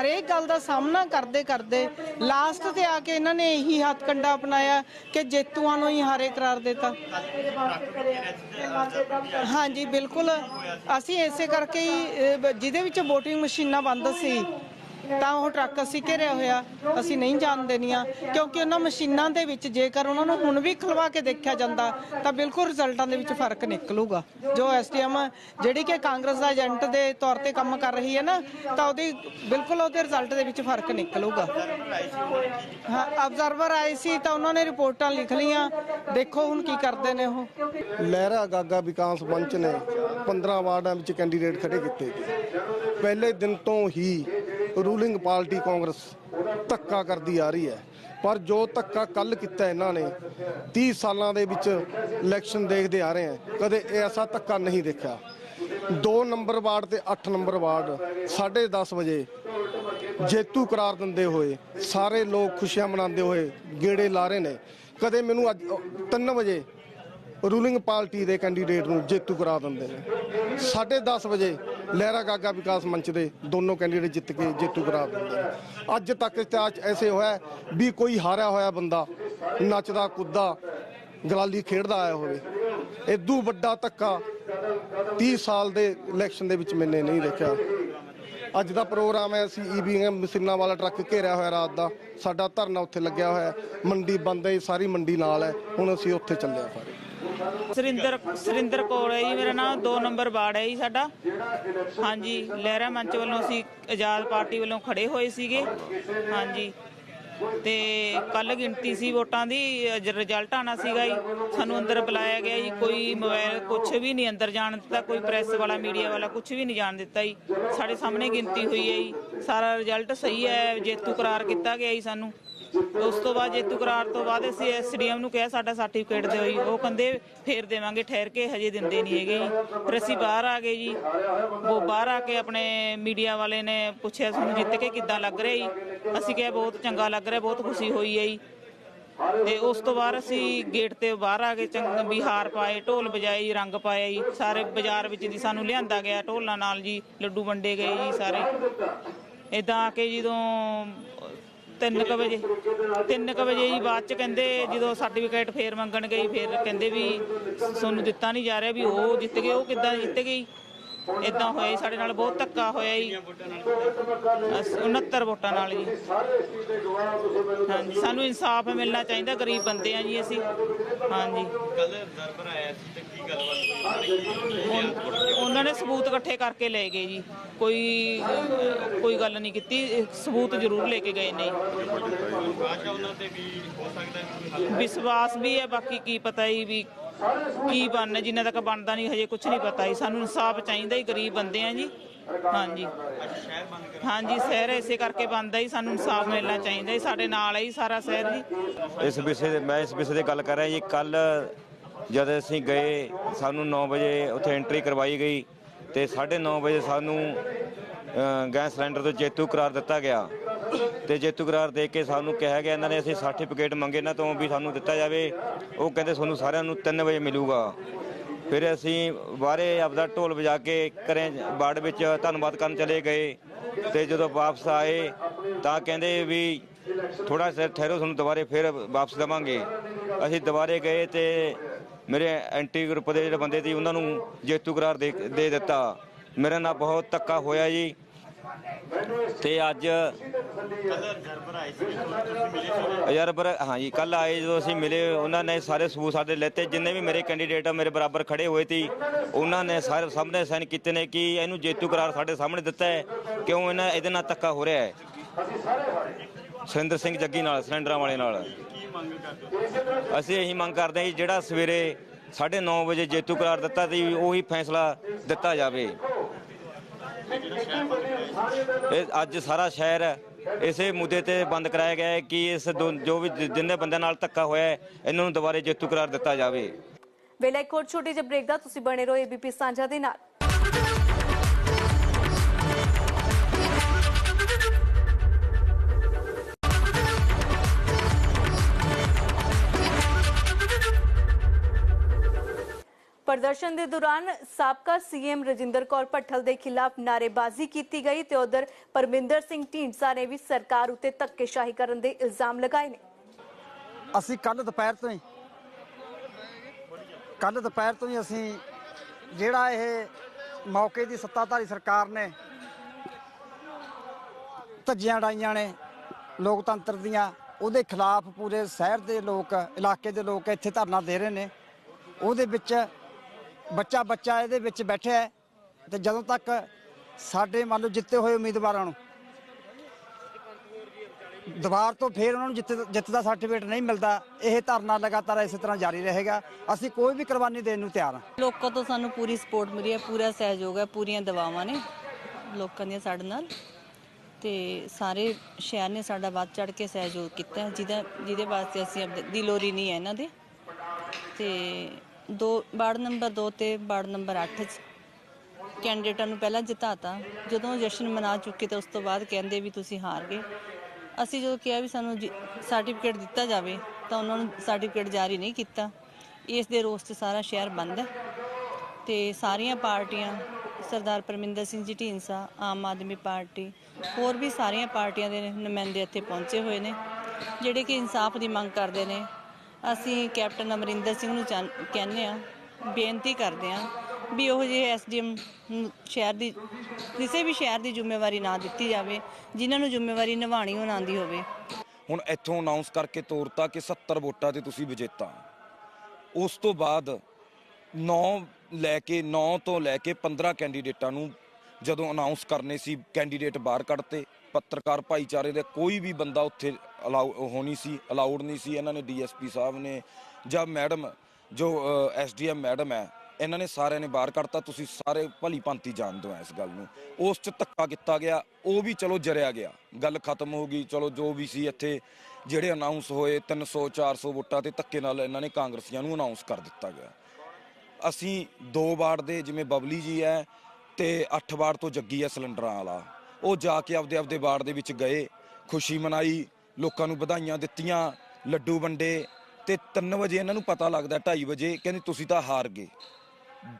[SPEAKER 6] ਹਰੇਕ ਗੱਲ ਦਾ ਸਾਹਮਣਾ ਕਰਦੇ ਕਰਦੇ ਲਾਸਟ ਤੇ ਆ ਕੇ ਇਹਨਾਂ ਨੇ ਇਹੀ ਹੱਥ ਕੰਡਾ ਅਪਣਾਇਆ ਕਿ ਜੇਤੂਆਂ ਨੂੰ ਹੀ ਹਾਰੇ ਕਰਾਰ ਦਿੱਤਾ। ਹਾਂਜੀ ਬਿਲਕੁਲ। ਅਸੀਂ ਇਸੇ ਕਰਕੇ ਹੀ ਅਹ, ਜਿਹਦੇ ਵਿੱਚ VOTING ਮਸ਼ੀਨਾਂ ਬੰਦ ਸੀ ਤਾਂ ਉਹ ਟਰੱਕ ਅਸੀਂ ਘੇਰਿਆ ਹੋਇਆ, ਅਸੀਂ ਨਹੀਂ ਜਾਣ ਦੇਣੀਆਂ, ਕਿਉਂਕਿ ਉਹਨਾਂ ਮਸ਼ੀਨਾਂ ਦੇ ਵਿੱਚ ਜੇਕਰ ਉਹਨਾਂ ਨੂੰ ਹੁਣ ਵੀ ਖਲਵਾ ਕੇ ਦੇਖਿਆ ਜਾਂਦਾ, ਤਾਂ ਬਿਲਕੁਲ ਰਿਜ਼ਲਟਾਂ ਦੇ ਵਿੱਚ ਫ਼ਰਕ ਨਿਕਲੂਗਾ। ਜੋ ਐਸਟੀਐਮ ਜਿਹੜੀ ਕਿ ਕਾਂਗਰਸ ਦਾ ਏਜੰਟ ਦੇ ਤੌਰ ਤੇ ਕੰਮ ਕਰ ਰਹੀ ਹੈ ਨਾ, ਤਾਂ ਉਹਦੀ ਬਿਲਕੁਲ ਉਹਦੇ ਰਿਜ਼ਲਟ ਦੇ ਵਿੱਚ ਫ਼ਰਕ ਨਿਕਲੂਗਾ। ਹਾਂ ਆਬਜ਼ਰਵਰ ਆਏ ਸੀ ਤਾਂ ਉਹਨਾਂ ਨੇ ਰਿਪੋਰਟਾਂ ਲਿਖ ਲਈਆਂ, ਦੇਖੋ ਹੁਣ ਕੀ ਕਰਦੇ ਨੇ ਉਹ।
[SPEAKER 4] ਲਹਿਰਾ ਗਾਗਾ ਵਿਕਾਸ ਮੰਚ ਨੇ 15 ਵਾਰਡਾਂ ਵਿੱਚ ਕੈਂਡੀਡੇਟ ਖੜੇ ਕੀਤੇ। ਪਹਿਲੇ ਦਿਨ ਤੋਂ ਹੀ ਰੂਲਿੰਗ ਪਾਰਟੀ ਕਾਂਗਰਸ ਧੱਕਾ ਕਰਦੀ ਆ ਰਹੀ ਹੈ। ਪਰ ਜੋ ਧੱਕਾ ਕੱਲ ਕੀਤਾ ਇਹਨਾਂ ਨੇ 30 ਸਾਲਾਂ ਦੇ ਵਿੱਚ ਇਲੈਕਸ਼ਨ ਦੇਖਦੇ ਆ ਰਹੇ ਹਾਂ। ਕਦੇ ਐਸਾ ਧੱਕਾ ਨਹੀਂ ਦੇਖਿਆ। 2 ਨੰਬਰ ਵਾਰਡ ਤੇ 8 ਨੰਬਰ ਵਾਰਡ 10:30 ਵਜੇ ਜੇਤੂ ਕਰਾਰ ਦਿੰਦੇ ਹੋਏ, ਸਾਰੇ ਲੋਕ ਖੁਸ਼ੀਆਂ ਮਨਾਉਂਦੇ ਹੋਏ ਗੇੜੇ ਲਾ ਰਹੇ ਨੇ। ਕਦੇ ਮੈਨੂੰ ਅੱਜ 3 ਵਜੇ ਰੂਲਿੰਗ ਪਾਰਟੀ ਦੇ ਕੈਂਡੀਡੇਟ ਨੂੰ ਜੇਤੂ ਕਰਾ ਦਿੰਦੇ ਨੇ। 10:30 ਵਜੇ ਲਹਿਰਾ ਗਾਗਾ ਵਿਕਾਸ ਮੰਚ ਦੇ ਦੋਨੋਂ ਕੈਂਡੀਡੇਟ ਜਿੱਤ ਕੇ ਜੇਤੂ ਕਰਾਰ ਦਿੰਦੇ ਨੇ। ਅੱਜ ਤੱਕ ਇਤਿਹਾਸ ਐਸੇ ਹੋਇਆ ਵੀ ਕੋਈ ਹਾਰਿਆ ਹੋਇਆ ਬੰਦਾ ਨੱਚਦਾ ਕੁੱਦਾ ਗਲਾਲੀ ਖੇਡਦਾ ਆਇਆ ਹੋਵੇ। ਇਦੋਂ ਵੱਡਾ ਧੱਕਾ 30 ਸਾਲ ਦੇ ਇਲੈਕਸ਼ਨ ਦੇ ਵਿੱਚ ਮੈਨੇ ਨਹੀਂ ਦੇਖਿਆ। ਅੱਜ ਦਾ ਪ੍ਰੋਗਰਾਮ ਹੈ, ਅਸੀਂ ਈਵੀਐਮ ਮਸ਼ੀਨਾਂ ਵਾਲਾ ਟਰੱਕ ਘੇਰਿਆ ਹੋਇਆ ਰਾਤ ਦਾ। ਸਾਡਾ ਧਰਨਾ ਉੱਥੇ ਲੱਗਿਆ ਹੋਇਆ ਮੰਡੀ ਬੰਦ ਹੈ ਸਾਰੀ ਮੰਡੀ ਨਾਲ ਹੈ। ਹੁਣ ਅਸੀਂ ਉੱਥੇ ਚੱਲਿਆ ਆ ਸਾਰੇ।
[SPEAKER 7] ਸੁਰਿੰਦਰ ਸੁਰਿੰਦਰ ਕੌਰ ਹੈ ਜੀ, ਮੇਰਾ ਨਾਮ 2 ਨੰਬਰ ਵਾਰਡ ਹੈ ਜੀ ਸਾਡਾ। ਹਾਂਜੀ, ਲਹਿਰਾ ਮੰਚ ਵੱਲੋਂ ਅਸੀਂ ਆਜ਼ਾਦ ਪਾਰਟੀ ਵੱਲੋਂ ਖੜੇ ਹੋਏ ਸੀਗੇ। ਹਾਂਜੀ। ਤੇ ਕੱਲ ਗਿਣਤੀ ਸੀ ਵੋਟਾਂ ਦੀ, ਅੱਜ ਰਿਜ਼ਲਟ ਆਣਾ ਸੀਗਾ ਜੀ। ਸਾਨੂੰ ਅੰਦਰ ਬੁਲਾਇਆ ਗਿਆ ਜੀ, ਕੋਈ ਮੋਬਾਈਲ ਕੁਝ ਵੀ ਨਹੀਂ ਅੰਦਰ ਜਾਣ ਦਿੱਤਾ, ਕੋਈ ਪ੍ਰੈਸ ਵਾਲਾ ਮੀਡੀਆ ਵਾਲਾ ਕੁਝ ਵੀ ਨਹੀਂ ਜਾਣ ਦਿੱਤਾ ਜੀ। ਸਾਡੇ ਸਾਹਮਣੇ ਗਿਣਤੀ ਹੋਈ ਹੈ ਜੀ। ਸਾਰਾ ਰਿਜ਼ਲਟ ਸਹੀ ਹੈ, ਜੇਤੂ ਕਰਾਰ ਕੀਤਾ ਗਿਆ ਜੀ ਸਾਨੂੰ। ਉਸ ਤੋਂ ਬਾਅਦ ਜੇਤੂ ਕਰਾਰ ਤੋਂ ਬਾਅਦ ਅਸੀਂ ਐਸਡੀਐਮ ਨੂੰ ਕਿਹਾ ਸਾਡਾ ਸਰਟੀਫਿਕੇਟ ਦਿਓ ਜੀ, ਉਹ ਕਹਿੰਦੇ ਫੇਰ ਦੇਵਾਂਗੇ, ਠਹਿਰ ਕੇ ਹਜੇ ਦਿੰਦੇ ਨਹੀਂ ਹੈਗੇ ਜੀ। ਫਿਰ ਅਸੀਂ ਬਾਹਰ ਆ ਗਏ ਜੀ, ਉਹ ਬਾਹਰ ਆ ਕੇ ਆਪਣੇ ਮੀਡੀਆ ਵਾਲੇ ਨੇ ਪੁੱਛਿਆ ਤੁਹਾਨੂੰ ਜਿੱਤ ਕੇ ਕਿੱਦਾਂ ਲੱਗ ਰਿਹਾ ਜੀ। ਅਸੀਂ ਕਿਹਾ ਬਹੁਤ ਚੰਗਾ ਲੱਗ ਰਿਹਾ, ਬਹੁਤ ਖੁਸ਼ੀ ਹੋਈ ਹੈ ਜੀ। ਤੇ ਉਸ ਤੋਂ ਬਾਅਦ ਅਸੀਂ ਗੇਟ ਤੇ ਬਾਹਰ ਆ ਕੇ ਚੰਗ ਬਿਹਾਰ ਪਾਏ, ਢੋਲ ਵਜਾਏ ਜੀ, ਰੰਗ ਪਾਇਆ ਜੀ। ਸਾਰੇ ਬਾਜ਼ਾਰ ਵਿੱਚ ਦੀ ਸਾਨੂੰ ਲਿਆਂਦਾ ਗਿਆ ਢੋਲਾਂ ਨਾਲ ਜੀ, ਲੱਡੂ ਵੰਡੇ ਗਏ ਜੀ ਸਾਰੇ। ਇਦਾਂ ਆ ਕੇ ਜਦੋਂ 3 ਵਜੇ 3 ਵਜੇ ਜੀ ਬਾਅਦ ਚ ਕਹਿੰਦੇ ਜਦੋਂ ਸਰਟੀਫਿਕੇਟ ਫੇਰ ਮੰਗਣ ਗਈ ਫੇਰ ਕਹਿੰਦੇ ਵੀ ਤੁਹਾਨੂੰ ਦਿੱਤਾ ਨਹੀਂ ਜਾ ਰਿਹਾ ਵੀ ਉਹ ਜਿੱਤ ਗਏ, ਉਹ ਕਿੱਦਾਂ ਜਿੱਤ ਗਈ ਇਦਾਂ ਹੋਇਆ ਸਾਡੇ ਨਾਲ ਬਹੁਤ ਧੱਕਾ ਹੋਇਆ ਜੀ। 69 ਵੋਟਾਂ ਨਾਲ ਜੀ। ਹਾਂਜੀ, ਸਾਨੂੰ ਇਨਸਾਫ ਮਿਲਣਾ ਚਾਹੀਦਾ, ਗਰੀਬ ਬੰਦੇ ਆ ਜੀ ਅਸੀਂ। ਹਾਂਜੀ।
[SPEAKER 3] ਕੱਲ ਰਿਜ਼ਰਵਰ ਆਇਆ ਸੀ ਤੇ ਕੀ ਗੱਲਬਾਤ ਹੋਈ
[SPEAKER 7] ਉਹਨਾਂ ਨੇ ਸਬੂਤ ਇਕੱਠੇ ਕਰਕੇ ਲੈ ਗਏ ਜੀ। ਕੋਈ ਕੋਈ ਗੱਲ ਨਹੀਂ ਕੀਤੀ, ਸਬੂਤ ਜ਼ਰੂਰ ਲੈ ਕੇ ਗਏ ਨੇ। ਵਿਸ਼ਵਾਸ ਵੀ ਹੈ, ਬਾਕੀ ਕੀ ਪਤਾ ਜੀ ਵੀ ਕੀ ਬਣਨਾ, ਜਿੰਨਾ ਤੱਕ ਬਣਦਾ ਨਹੀਂ, ਹਜੇ ਕੁਝ ਨਹੀਂ ਪਤਾ ਜੀ। ਸਾਨੂੰ ਇਨਸਾਫ ਚਾਹੀਦਾ ਹੀ ਗਰੀਬ ਬੰਦੇ ਆ ਜੀ। ਹਾਂਜੀ। ਹਾਂਜੀ, ਸ਼ਹਿਰ ਇਸੇ ਕਰਕੇ ਬੰਦਾ ਹੀ ਸਾਨੂੰ ਇਨਸਾਫ ਮਿਲਣਾ ਚਾਹੀਦਾ ਜੀ। ਸਾਡੇ ਨਾਲ ਹੈ ਸਾਰਾ ਸ਼ਹਿਰ ਜੀ।
[SPEAKER 8] ਇਸ ਵਿਸ਼ੇ ਦੇ, ਮੈਂ ਇਸ ਵਿਸ਼ੇ ਤੇ ਗੱਲ ਕਰ ਰਿਹਾ ਜੀ। ਕੱਲ ਜਦ ਅਸੀਂ ਗਏ, ਸਾਨੂੰ 9 ਵਜੇ ਉੱਥੇ ਐਂਟਰੀ ਕਰਵਾਈ ਗਈ ਤੇ 9:30 ਵਜੇ ਸਾਨੂੰ ਗੈਸ ਸਿਲੰਡਰ ਤੋਂ ਜੇਤੂ ਕਰਾਰ ਦਿੱਤਾ ਗਿਆ। ਤੇ ਜੇਤੂ ਕਰਾਰ ਦੇ ਕੇ ਸਾਨੂੰ ਕਿਹਾ ਗਿਆ, ਇਹਨਾਂ ਨੇ ਅਸੀਂ ਸਰਟੀਫਿਕੇਟ ਮੰਗੇ, ਇਹਨਾਂ ਤੋਂ ਵੀ ਸਾਨੂੰ ਦਿੱਤਾ ਜਾਵੇ। ਉਹ ਕਹਿੰਦੇ ਤੁਹਾਨੂੰ ਸਾਰਿਆਂ ਨੂੰ 3 ਵਜੇ ਮਿਲੂਗਾ। ਫਿਰ ਅਸੀਂ ਬਾਹਰੇ ਆਪਦਾ ਢੋਲ ਵਜਾ ਕੇ ਘਰੇ ਬਾੜ ਵਿੱਚ ਧੰਨਵਾਦ ਕਰਨ ਚਲੇ ਗਏ ਤੇ ਜਦੋਂ ਵਾਪਸ ਆਏ ਤਾਂ ਕਹਿੰਦੇ ਵੀ ਥੋੜਾ ਸਿਰ ਠਹਿਰੋ, ਤੁਹਾਨੂੰ ਦੁਬਾਰੇ ਫਿਰ ਵਾਪਸ ਦੇਵਾਂਗੇ। ਅਸੀਂ ਦੁਬਾਰੇ ਗਏ ਤੇ ਮੇਰੇ ਐਂਟੀ ਗਰੁੱਪ ਦੇ ਜਿਹੜੇ ਬੰਦੇ ਸੀ, ਉਹਨਾਂ ਨੂੰ ਜੇਤੂ ਕਰਾਰ ਦੇ ਦੇ ਦਿੱਤਾ। ਮੇਰੇ ਨਾਲ ਬਹੁਤ ਧੱਕਾ ਹੋਇਆ ਜੀ। ਤੇ ਅੱਜ ਯਾਰ ਪਰ ਹਾਂਜੀ ਕੱਲ ਆਏ ਜਦੋਂ ਅਸੀਂ ਮਿਲੇ ਉਹਨਾਂ ਨੇ ਸਾਰੇ ਸਬੂਤ ਸਾਡੇ ਲੈਤੇ ਜਿੰਨੇ ਵੀ ਮੇਰੇ ਕੈਂਡੀਡੇਟ ਆ ਮੇਰੇ ਬਰਾਬਰ ਖੜੇ ਹੋਏ ਸੀ ਉਹਨਾਂ ਨੇ ਸਾਰੇ ਸਾਹਮਣੇ ਸਾਈਨ ਕੀਤੇ ਨੇ ਕਿ ਇਹਨੂੰ ਜੇਤੂ ਕਰਾਰ ਸਾਡੇ ਸਾਹਮਣੇ ਦਿੱਤਾ ਹੈ ਕਿਉਂ ਇਹਨਾਂ ਇਹਦੇ ਨਾਲ ਧੱਕਾ ਹੋ ਰਿਹਾ ਹੈ। ਸੁਰਿੰਦਰ ਸਿੰਘ ਜੱਗੀ ਨਾਲ ਸਿਲੰਡਰਾਂ ਵਾਲੇ ਨਾਲ। ਅਸੀਂ ਇਹੀ ਮੰਗ ਕਰਦੇ ਹਾਂ ਜੀ ਜਿਹੜਾ ਸਵੇਰੇ 9:30 ਵਜੇ ਜੇਤੂ ਕਰਾਰ ਦਿੱਤਾ ਸੀ ਉਹੀ ਫੈਸਲਾ ਦਿੱਤਾ ਜਾਵੇ। ਇਹ ਅੱਜ ਸਾਰਾ ਸ਼ਹਿਰ ਇਸੇ ਮੁੱਦੇ ਤੇ ਬੰਦ ਕਰਾਇਆ ਗਿਆ ਹੈ ਕਿ ਇਸ ਜੋ ਵੀ ਜਿ- ਜਿੰਨੇ ਬੰਦਿਆਂ ਨਾਲ ਧੱਕਾ ਹੋਇਆ ਹੈ, ਇਹਨਾਂ ਨੂੰ ਦੁਬਾਰੇ ਜੇਤੂ ਕਰਾਰ ਦਿੱਤਾ ਜਾਵੇ।
[SPEAKER 1] ਵੇਲੇ ਇੱਕ ਹੋਰ ਛੋਟੀ ਜਿਹੀ ਬ੍ਰੇਕ ਦਾ ਤੁਸੀਂ ਬਣੇ ਰਹੋ ਏਬੀਪੀ ਸਾਂਝਾ ਦੇ ਨਾਲ। ਪ੍ਰਦਰਸ਼ਨ ਦੇ ਦੌਰਾਨ ਸਾਬਕਾ ਸੀਐਮ ਰਜਿੰਦਰ ਕੌਰ ਭੱਠਲ ਦੇ ਖਿਲਾਫ ਨਾਰੇਬਾਜ਼ੀ ਕੀਤੀ ਗਈ ਤੇ ਉਧਰ ਪਰਮਿੰਦਰ ਸਿੰਘ ਢੀਂਡਸਾ ਨੇ ਵੀ ਸਰਕਾਰ ਉੱਤੇ ਧੱਕੇਸ਼ਾਹੀ ਕਰਨ ਦੇ ਇਲਜ਼ਾਮ ਲਗਾਏ ਨੇ।
[SPEAKER 9] ਅਸੀਂ ਕੱਲ ਦੁਪਹਿਰ ਤੋਂ ਹੀ ਕੱਲ ਦੁਪਹਿਰ ਤੋਂ ਹੀ ਅਸੀਂ ਜਿਹੜਾ ਇਹ ਮੌਕੇ ਦੀ ਸੱਤਾਧਾਰੀ ਸਰਕਾਰ ਨੇ ਧੱਜੀਆਂ ਡਾਈਆਂ ਨੇ ਲੋਕਤੰਤਰ ਦੀਆਂ, ਉਹਦੇ ਖਿਲਾਫ ਪੂਰੇ ਸ਼ਹਿਰ ਦੇ ਲੋਕ, ਇਲਾਕੇ ਦੇ ਲੋਕ ਇੱਥੇ ਧਰਨਾ ਦੇ ਰਹੇ ਨੇ। ਉਹਦੇ ਵਿੱਚ ਬੱਚਾ ਬੱਚਾ ਇਹਦੇ ਵਿੱਚ ਬੈਠਿਆ ਹੈ ਤੇ ਜਦੋਂ ਤੱਕ ਸਾਡੇ ਮੰਨ ਲਓ ਜਿੱਤੇ ਹੋਏ ਉਮੀਦਵਾਰਾਂ ਨੂੰ ਦੁਬਾਰ ਤੋਂ ਫੇਰ ਉਹਨਾਂ ਨੂੰ ਜਿੱਤ ਜਿੱਤ ਦਾ ਸਰਟੀਫਿਕੇਟ ਨਹੀਂ ਮਿਲਦਾ, ਇਹ ਧਰਨਾ ਲਗਾਤਾਰ ਇਸੇ ਤਰ੍ਹਾਂ ਜਾਰੀ ਰਹੇਗਾ। ਅਸੀਂ ਕੋਈ ਵੀ ਕੁਰਬਾਨੀ ਦੇਣ ਨੂੰ ਤਿਆਰ ਹਾਂ।
[SPEAKER 10] ਲੋਕਾਂ ਤੋਂ ਸਾਨੂੰ ਪੂਰੀ ਸਪੋਰਟ ਮਿਲੀ ਹੈ, ਪੂਰਾ ਸਹਿਯੋਗ ਹੈ, ਪੂਰੀਆਂ ਦਵਾਵਾਂ ਨੇ ਲੋਕਾਂ ਦੀਆਂ ਸਾਡੇ ਨਾਲ। ਤੇ ਸਾਰੇ ਸ਼ਹਿਰ ਨੇ ਸਾਡਾ ਵੱਧ ਚੜ ਕੇ ਸਹਿਯੋਗ ਕੀਤਾ ਜਿਹਦਾ ਜਿਹਦੇ ਵਾਸਤੇ ਅਸੀਂ ਆਪਦੇ ਦਿਲੋਰੀ ਨਹੀਂ ਹੈ ਇਹਨਾਂ ਦੇ। ਤੇ ਦੋ, ਵਾਰਡ ਨੰਬਰ 2 ਤੇ ਵਾਰਡ ਨੰਬਰ 8 ਚ ਕੈਂਡੀਡੇਟਾਂ ਨੂੰ ਪਹਿਲਾਂ ਜਿਤਾਤਾ। ਜਦੋਂ ਜਸ਼ਨ ਮਨਾ ਚੁੱਕੇ ਤੇ ਉਸ ਤੋਂ ਬਾਅਦ ਕਹਿੰਦੇ ਵੀ ਤੁਸੀਂ ਹਾਰ ਗਏ। ਅਸੀਂ ਜਦੋਂ ਕਿਹਾ ਵੀ ਸਾਨੂੰ ਸਰਟੀਫਿਕੇਟ ਦਿੱਤਾ ਜਾਵੇ, ਤਾਂ ਉਹਨਾਂ ਨੂੰ ਸਰਟੀਫਿਕੇਟ ਜਾਰੀ ਨਹੀਂ ਕੀਤਾ। ਇਸ ਦੇ ਰੋਸ 'ਚ ਸਾਰਾ ਸ਼ਹਿਰ ਬੰਦ ਹੈ ਤੇ ਸਾਰੀਆਂ ਪਾਰਟੀਆਂ, ਸਰਦਾਰ ਪਰਮਿੰਦਰ ਸਿੰਘ ਜੀ ਢੀਂਸਾ ਆਮ ਆਦਮੀ ਪਾਰਟੀ, ਹੋਰ ਵੀ ਸਾਰੀਆਂ ਪਾਰਟੀਆਂ ਦੇ ਨੁਮਾਇੰਦੇ ਇੱਥੇ ਪਹੁੰਚੇ ਹੋਏ ਨੇ, ਜਿਹੜੇ ਕਿ ਇਨਸਾਫ ਦੀ ਮੰਗ ਕਰਦੇ ਨੇ। ਅਸੀਂ ਕੈਪਟਨ ਅਮਰਿੰਦਰ ਸਿੰਘ ਨੂੰ ਚਾਹੁੰ- ਕਹਿੰਦੇ ਆ ਬੇਨਤੀ ਕਰਦੇ ਆ ਵੀ ਉਹ ਜੇ ਐਸਡੀਐਮ ਸ਼ਹਿਰ ਦੀ, ਕਿਸੇ ਵੀ ਸ਼ਹਿਰ ਦੀ ਜ਼ਿੰਮੇਵਾਰੀ ਨਾ ਦਿੱਤੀ ਜਾਵੇ, ਜਿਨ੍ਹਾਂ ਨੂੰ ਜ਼ਿੰਮੇਵਾਰੀ ਨਿਭਾਣੀ ਉਹਨਾਂ ਦੀ ਹੋਵੇ।
[SPEAKER 11] ਹੁਣ ਇੱਥੋਂ ਅਨਾਉਂਸ ਕਰਕੇ ਤੋਰਤਾ ਕਿ 70 ਵੋਟਾਂ ਤੇ ਤੁਸੀਂ ਵਿਜੇਤਾ। ਉਸ ਤੋਂ ਬਾਅਦ 9 ਲੈ ਕੇ 9 ਤੋਂ ਲੈ ਕੇ 15 ਕੈਂਡੀਡੇਟਾਂ ਨੂੰ ਜਦੋਂ ਅਨਾਉਂਸ ਕਰਨੇ ਸੀ ਕੈਂਡੀਡੇਟ ਬਾਹਰ ਕੱਢਤੇ। ਪੱਤਰਕਾਰ ਭਾਈਚਾਰੇ ਦੇ ਕੋਈ ਵੀ ਬੰਦਾ ਉੱਥੇ ਅਲਾਉ ਹੋਣੀ ਸੀ ਅਲਾਉਡ ਨਹੀਂ ਸੀ। ਇਹਨਾਂ ਨੇ ਡੀਐਸਪੀ ਸਾਹਿਬ ਨੇ ਜਾਂ ਮੈਡਮ ਜੋ ਐਸਡੀਐਮ ਮੈਡਮ ਹੈ, ਇਹਨਾਂ ਨੇ ਸਾਰਿਆਂ ਨੇ ਬਾਹਰ ਕੱਢਤਾ। ਤੁਸੀਂ ਸਾਰੇ ਭਲੀ ਭਾਂਤੀ ਜਾਣਦੇ ਹੋ ਇਸ ਗੱਲ ਨੂੰ। ਉਸ ਚ ਧੱਕਾ ਕੀਤਾ ਗਿਆ, ਉਹ ਵੀ ਚਲੋ ਜਰਿਆ ਗਿਆ। ਗੱਲ ਖਤਮ ਹੋ ਗਈ, ਚਲੋ ਜੋ ਵੀ ਸੀ ਇੱਥੇ, ਜਿਹੜੇ ਅਨਾਉਂਸ ਹੋਏ 300 400 ਵੋਟਾਂ ਤੇ ਧੱਕੇ ਨਾਲ ਇਹਨਾਂ ਨੇ ਕਾਂਗਰਸੀਆਂ ਨੂੰ ਅਨਾਉਂਸ ਕਰ ਦਿੱਤਾ ਗਿਆ। ਅਸੀਂ ਦੋ ਵਾਰਡ ਦੇ, ਜਿਵੇਂ ਬਬਲੀ ਜੀ ਹੈ ਤੇ 8 ਵਾਰਡ ਤੋਂ ਜੱਗੀ ਹੈ ਸਿਲੰਡਰਾਂ ਵਾਲਾ। ਉਹ ਜਾ ਕੇ ਆਪਦੇ ਆਪਦੇ ਵਾਰਡ ਦੇ ਵਿੱਚ ਗਏ, ਖੁਸ਼ੀ ਮਨਾਈ, ਲੋਕਾਂ ਨੂੰ ਵਧਾਈਆਂ ਦਿੱਤੀਆਂ, ਲੱਡੂ ਵੰਡੇ ਤੇ 3 ਵਜੇ ਇਹਨਾਂ ਨੂੰ ਪਤਾ ਲੱਗਦਾ 2:30 ਵਜੇ ਕਹਿੰਦੇ ਤੁਸੀਂ ਤਾਂ ਹਾਰ ਗਏ।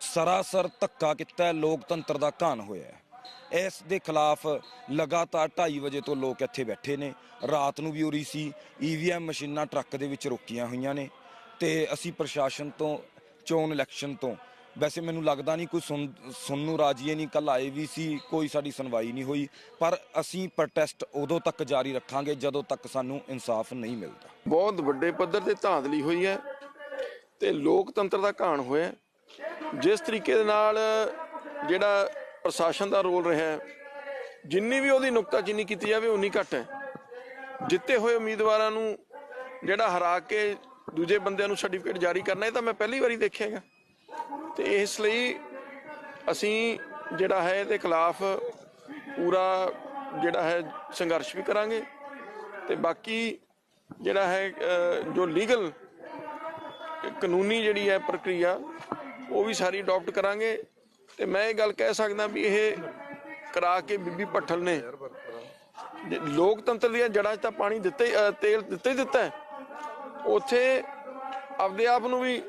[SPEAKER 11] ਸਰਾਸਰ ਧੱਕਾ ਕੀਤਾ, ਲੋਕਤੰਤਰ ਦਾ ਘਾਣ ਹੋਇਆ। ਇਸ ਦੇ ਖਿਲਾਫ ਲਗਾਤਾਰ 2:30 ਵਜੇ ਤੋਂ ਲੋਕ ਇੱਥੇ ਬੈਠੇ ਨੇ। ਰਾਤ ਨੂੰ ਵੀ ਉਰੀ ਸੀ ਈਵੀਐਮ ਮਸ਼ੀਨਾਂ ਟਰੱਕ ਦੇ ਵਿੱਚ ਰੋਕੀਆਂ ਹੋਈਆਂ ਨੇ ਤੇ ਅਸੀਂ ਪ੍ਰਸ਼ਾਸਨ ਤੋਂ, ਚੋਣ ਇਲੈਕਸ਼ਨ ਤੋਂ ਵੈਸੇ ਮੈਨੂੰ ਲੱਗਦਾ ਨਹੀਂ ਕੋਈ ਸੁਣ ਸੁਣ ਨੂੰ ਰਾਜੀ ਨਹੀਂ ਕੱਲ ਆਏ ਵੀ ਸੀ ਕੋਈ ਸਾਡੀ ਸੁਣਵਾਈ ਨਹੀਂ ਹੋਈ ਪਰ ਅਸੀਂ ਪ੍ਰੋਟੈਸਟ ਉਦੋਂ ਤੱਕ ਜਾਰੀ ਰੱਖਾਂਗੇ ਜਦੋਂ ਤੱਕ ਸਾਨੂੰ ਇਨਸਾਫ ਨਹੀਂ ਮਿਲਦਾ।
[SPEAKER 12] ਬਹੁਤ ਵੱਡੇ ਪੱਧਰ ਤੇ ਧਾਂਦਲੀ ਹੋਈ ਹੈ ਤੇ ਲੋਕਤੰਤਰ ਦਾ ਘਾਣ ਹੋਇਆ ਜਿਸ ਤਰੀਕੇ ਦੇ ਨਾਲ ਜਿਹੜਾ ਪ੍ਰਸ਼ਾਸਨ ਦਾ ਰੋਲ ਰਿਹਾ ਹੈ, ਜਿੰਨੀ ਵੀ ਉਹਦੀ ਨੁਕਤਾਚੀਨੀ ਕੀਤੀ ਜਾਵੇ ਉਨੀ ਘੱਟ ਹੈ। ਜਿੱਤੇ ਹੋਏ ਉਮੀਦਵਾਰਾਂ ਨੂੰ ਜਿਹੜਾ ਹਰਾ ਕੇ ਦੂਜੇ ਬੰਦਿਆਂ ਨੂੰ ਸਰਟੀਫਿਕੇਟ ਜਾਰੀ ਕਰਨਾ ਇਹ ਤਾਂ ਮੈਂ ਪਹਿਲੀ ਵਾਰੀ ਦੇਖਿਆ ਹੈਗਾ। ਤੇ ਇਸ ਲਈ ਅਸੀਂ ਜਿਹੜਾ ਹੈ ਇਹਦੇ ਖਿਲਾਫ ਪੂਰਾ ਜਿਹੜਾ ਹੈ ਸੰਘਰਸ਼ ਵੀ ਕਰਾਂਗੇ ਤੇ ਬਾਕੀ ਜਿਹੜਾ ਹੈ ਜੋ ਲੀਗਲ ਕਾਨੂੰਨੀ ਜਿਹੜੀ ਹੈ ਪ੍ਰਕਿਰਿਆ, ਉਹ ਵੀ ਸਾਰੀ ਅਡਾਪਟ ਕਰਾਂਗੇ। ਤੇ ਮੈਂ ਇਹ ਗੱਲ ਕਹਿ ਸਕਦਾ ਵੀ ਇਹ ਕਰਾ ਕੇ ਬੀਬੀ ਭੱਠਲ ਨੇ ਲੋਕਤੰਤਰ ਦੀਆਂ ਜੜ੍ਹਾਂ 'ਚ ਤਾਂ ਪਾਣੀ ਦਿੱਤੇ ਤੇਲ ਦਿੱਤੇ ਹੀ ਦਿੱਤਾ ਉੱਥੇ ਆਪਦੇ ਆਪ ਨੂੰ ਵੀ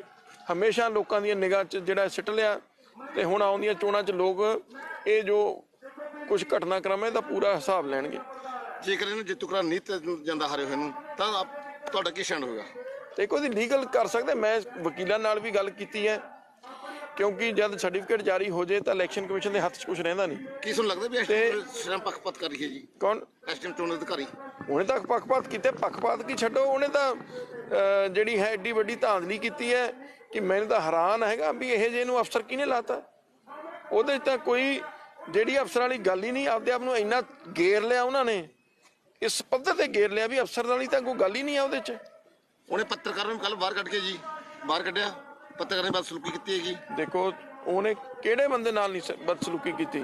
[SPEAKER 12] ਹਮੇਸ਼ਾ ਲੋਕਾਂ ਦੀਆਂ ਨਿਗਾਹ 'ਚ ਜਿਹੜਾ ਸਿੱਟ ਲਿਆ ਤੇ ਹੁਣ ਆਉਂਦੀਆਂ ਚੋਣਾਂ 'ਚ ਲੋਕ ਇਹ ਜੋ ਕੁਝ ਘਟਨਾਕ੍ਰਮ ਹੈ ਇਹਦਾ ਪੂਰਾ ਹਿਸਾਬ ਲੈਣਗੇ।
[SPEAKER 13] ਜੇਕਰ ਇਹਨੂੰ ਜਿੱਤੂ ਕਰਾ ਨਹੀਂ ਤੇ ਜਾਂਦਾ ਹਾਰੇ ਹੋਏ ਨੂੰ ਤਾਂ ਤੁਹਾਡਾ ਕੀ ਸਟੈਂਡ ਹੋਏਗਾ?
[SPEAKER 12] ਦੇਖੋ ਇਹਦੀ ਲੀਗਲ ਕਰ ਸਕਦੇ ਮੈਂ ਵਕੀਲਾਂ ਨਾਲ ਵੀ ਗੱਲ ਕੀਤੀ ਹੈ ਕਿਉਂਕਿ ਜਦ ਸਰਟੀਫਿਕੇਟ ਜਾਰੀ ਹੋ ਜੇ ਤਾਂ ਇਲੈਕਸ਼ਨ ਕਮਿਸ਼ਨ ਦੇ ਹੱਥ 'ਚ ਕੁਝ ਰਹਿੰਦਾ ਨਹੀਂ।
[SPEAKER 13] ਕੀ ਤੁਹਾਨੂੰ ਲੱਗਦਾ ਵੀ ਐਸਟੀਐਮ ਪੱਖਪਾਤ ਕਰ ਰਹੀ ਹੈ ਜੀ?
[SPEAKER 12] ਕੌਣ?
[SPEAKER 13] ਐਸਟੀਐਮ ਚੋਣ ਅਧਿਕਾਰੀ।
[SPEAKER 12] ਉਹਨੇ ਤਾਂ ਪੱਖਪਾਤ ਕੀਤੇ ਪੱਖਪਾਤ ਕੀ ਛੱਡੋ ਉਹਨੇ ਤਾਂ ਜਿਹੜੀ ਹੈ ਏਡੀ ਵੱਡੀ ਧਾਂਦਲੀ ਕੀਤੀ ਹੈ ਕਿ ਮੈਨੂੰ ਤਾਂ ਹੈਰਾਨ ਹੈਗਾ ਵੀ ਇਹ ਜੇ ਨੂੰ ਅਫਸਰ ਕਿਹਨੇ ਲਾਤਾ? ਉਹਦੇ ਤਾਂ ਕੋਈ ਜਿਹੜੀ ਅਫਸਰਾਂ ਵਾਲੀ ਗੱਲ ਹੀ ਨਹੀਂ ਆਪਦੇ ਆਪ ਨੂੰ ਇੰਨਾ ਗੇਰ ਲਿਆ ਉਹਨਾਂ ਨੇ। ਇਸ ਪੱਧਰ ਤੇ ਗੇਰ ਲਿਆ ਵੀ ਅਫਸਰ ਵਾਲੀ ਤਾਂ ਕੋਈ ਗੱਲ ਹੀ ਨਹੀਂ ਆ ਉਹਦੇ 'ਚ।
[SPEAKER 13] ਉਹਨੇ ਪੱਤਰਕਾਰਾਂ ਨੂੰ ਕੱਲ ਬਾਹਰ ਕੱਢ ਕੇ ਜੀ ਬਾਹਰ ਕੱਢਿਆ। ਪੱਤਰਕਾਰਾਂ ਨੇ ਬਦਸਲੂਕੀ ਕੀਤੀ ਹੈਗੀ।
[SPEAKER 12] ਦੇਖੋ ਉਹਨੇ ਕਿਹੜੇ ਬੰਦੇ ਨਾਲ ਨਹੀਂ ਬਦਸਲੂਕੀ ਕੀਤੀ?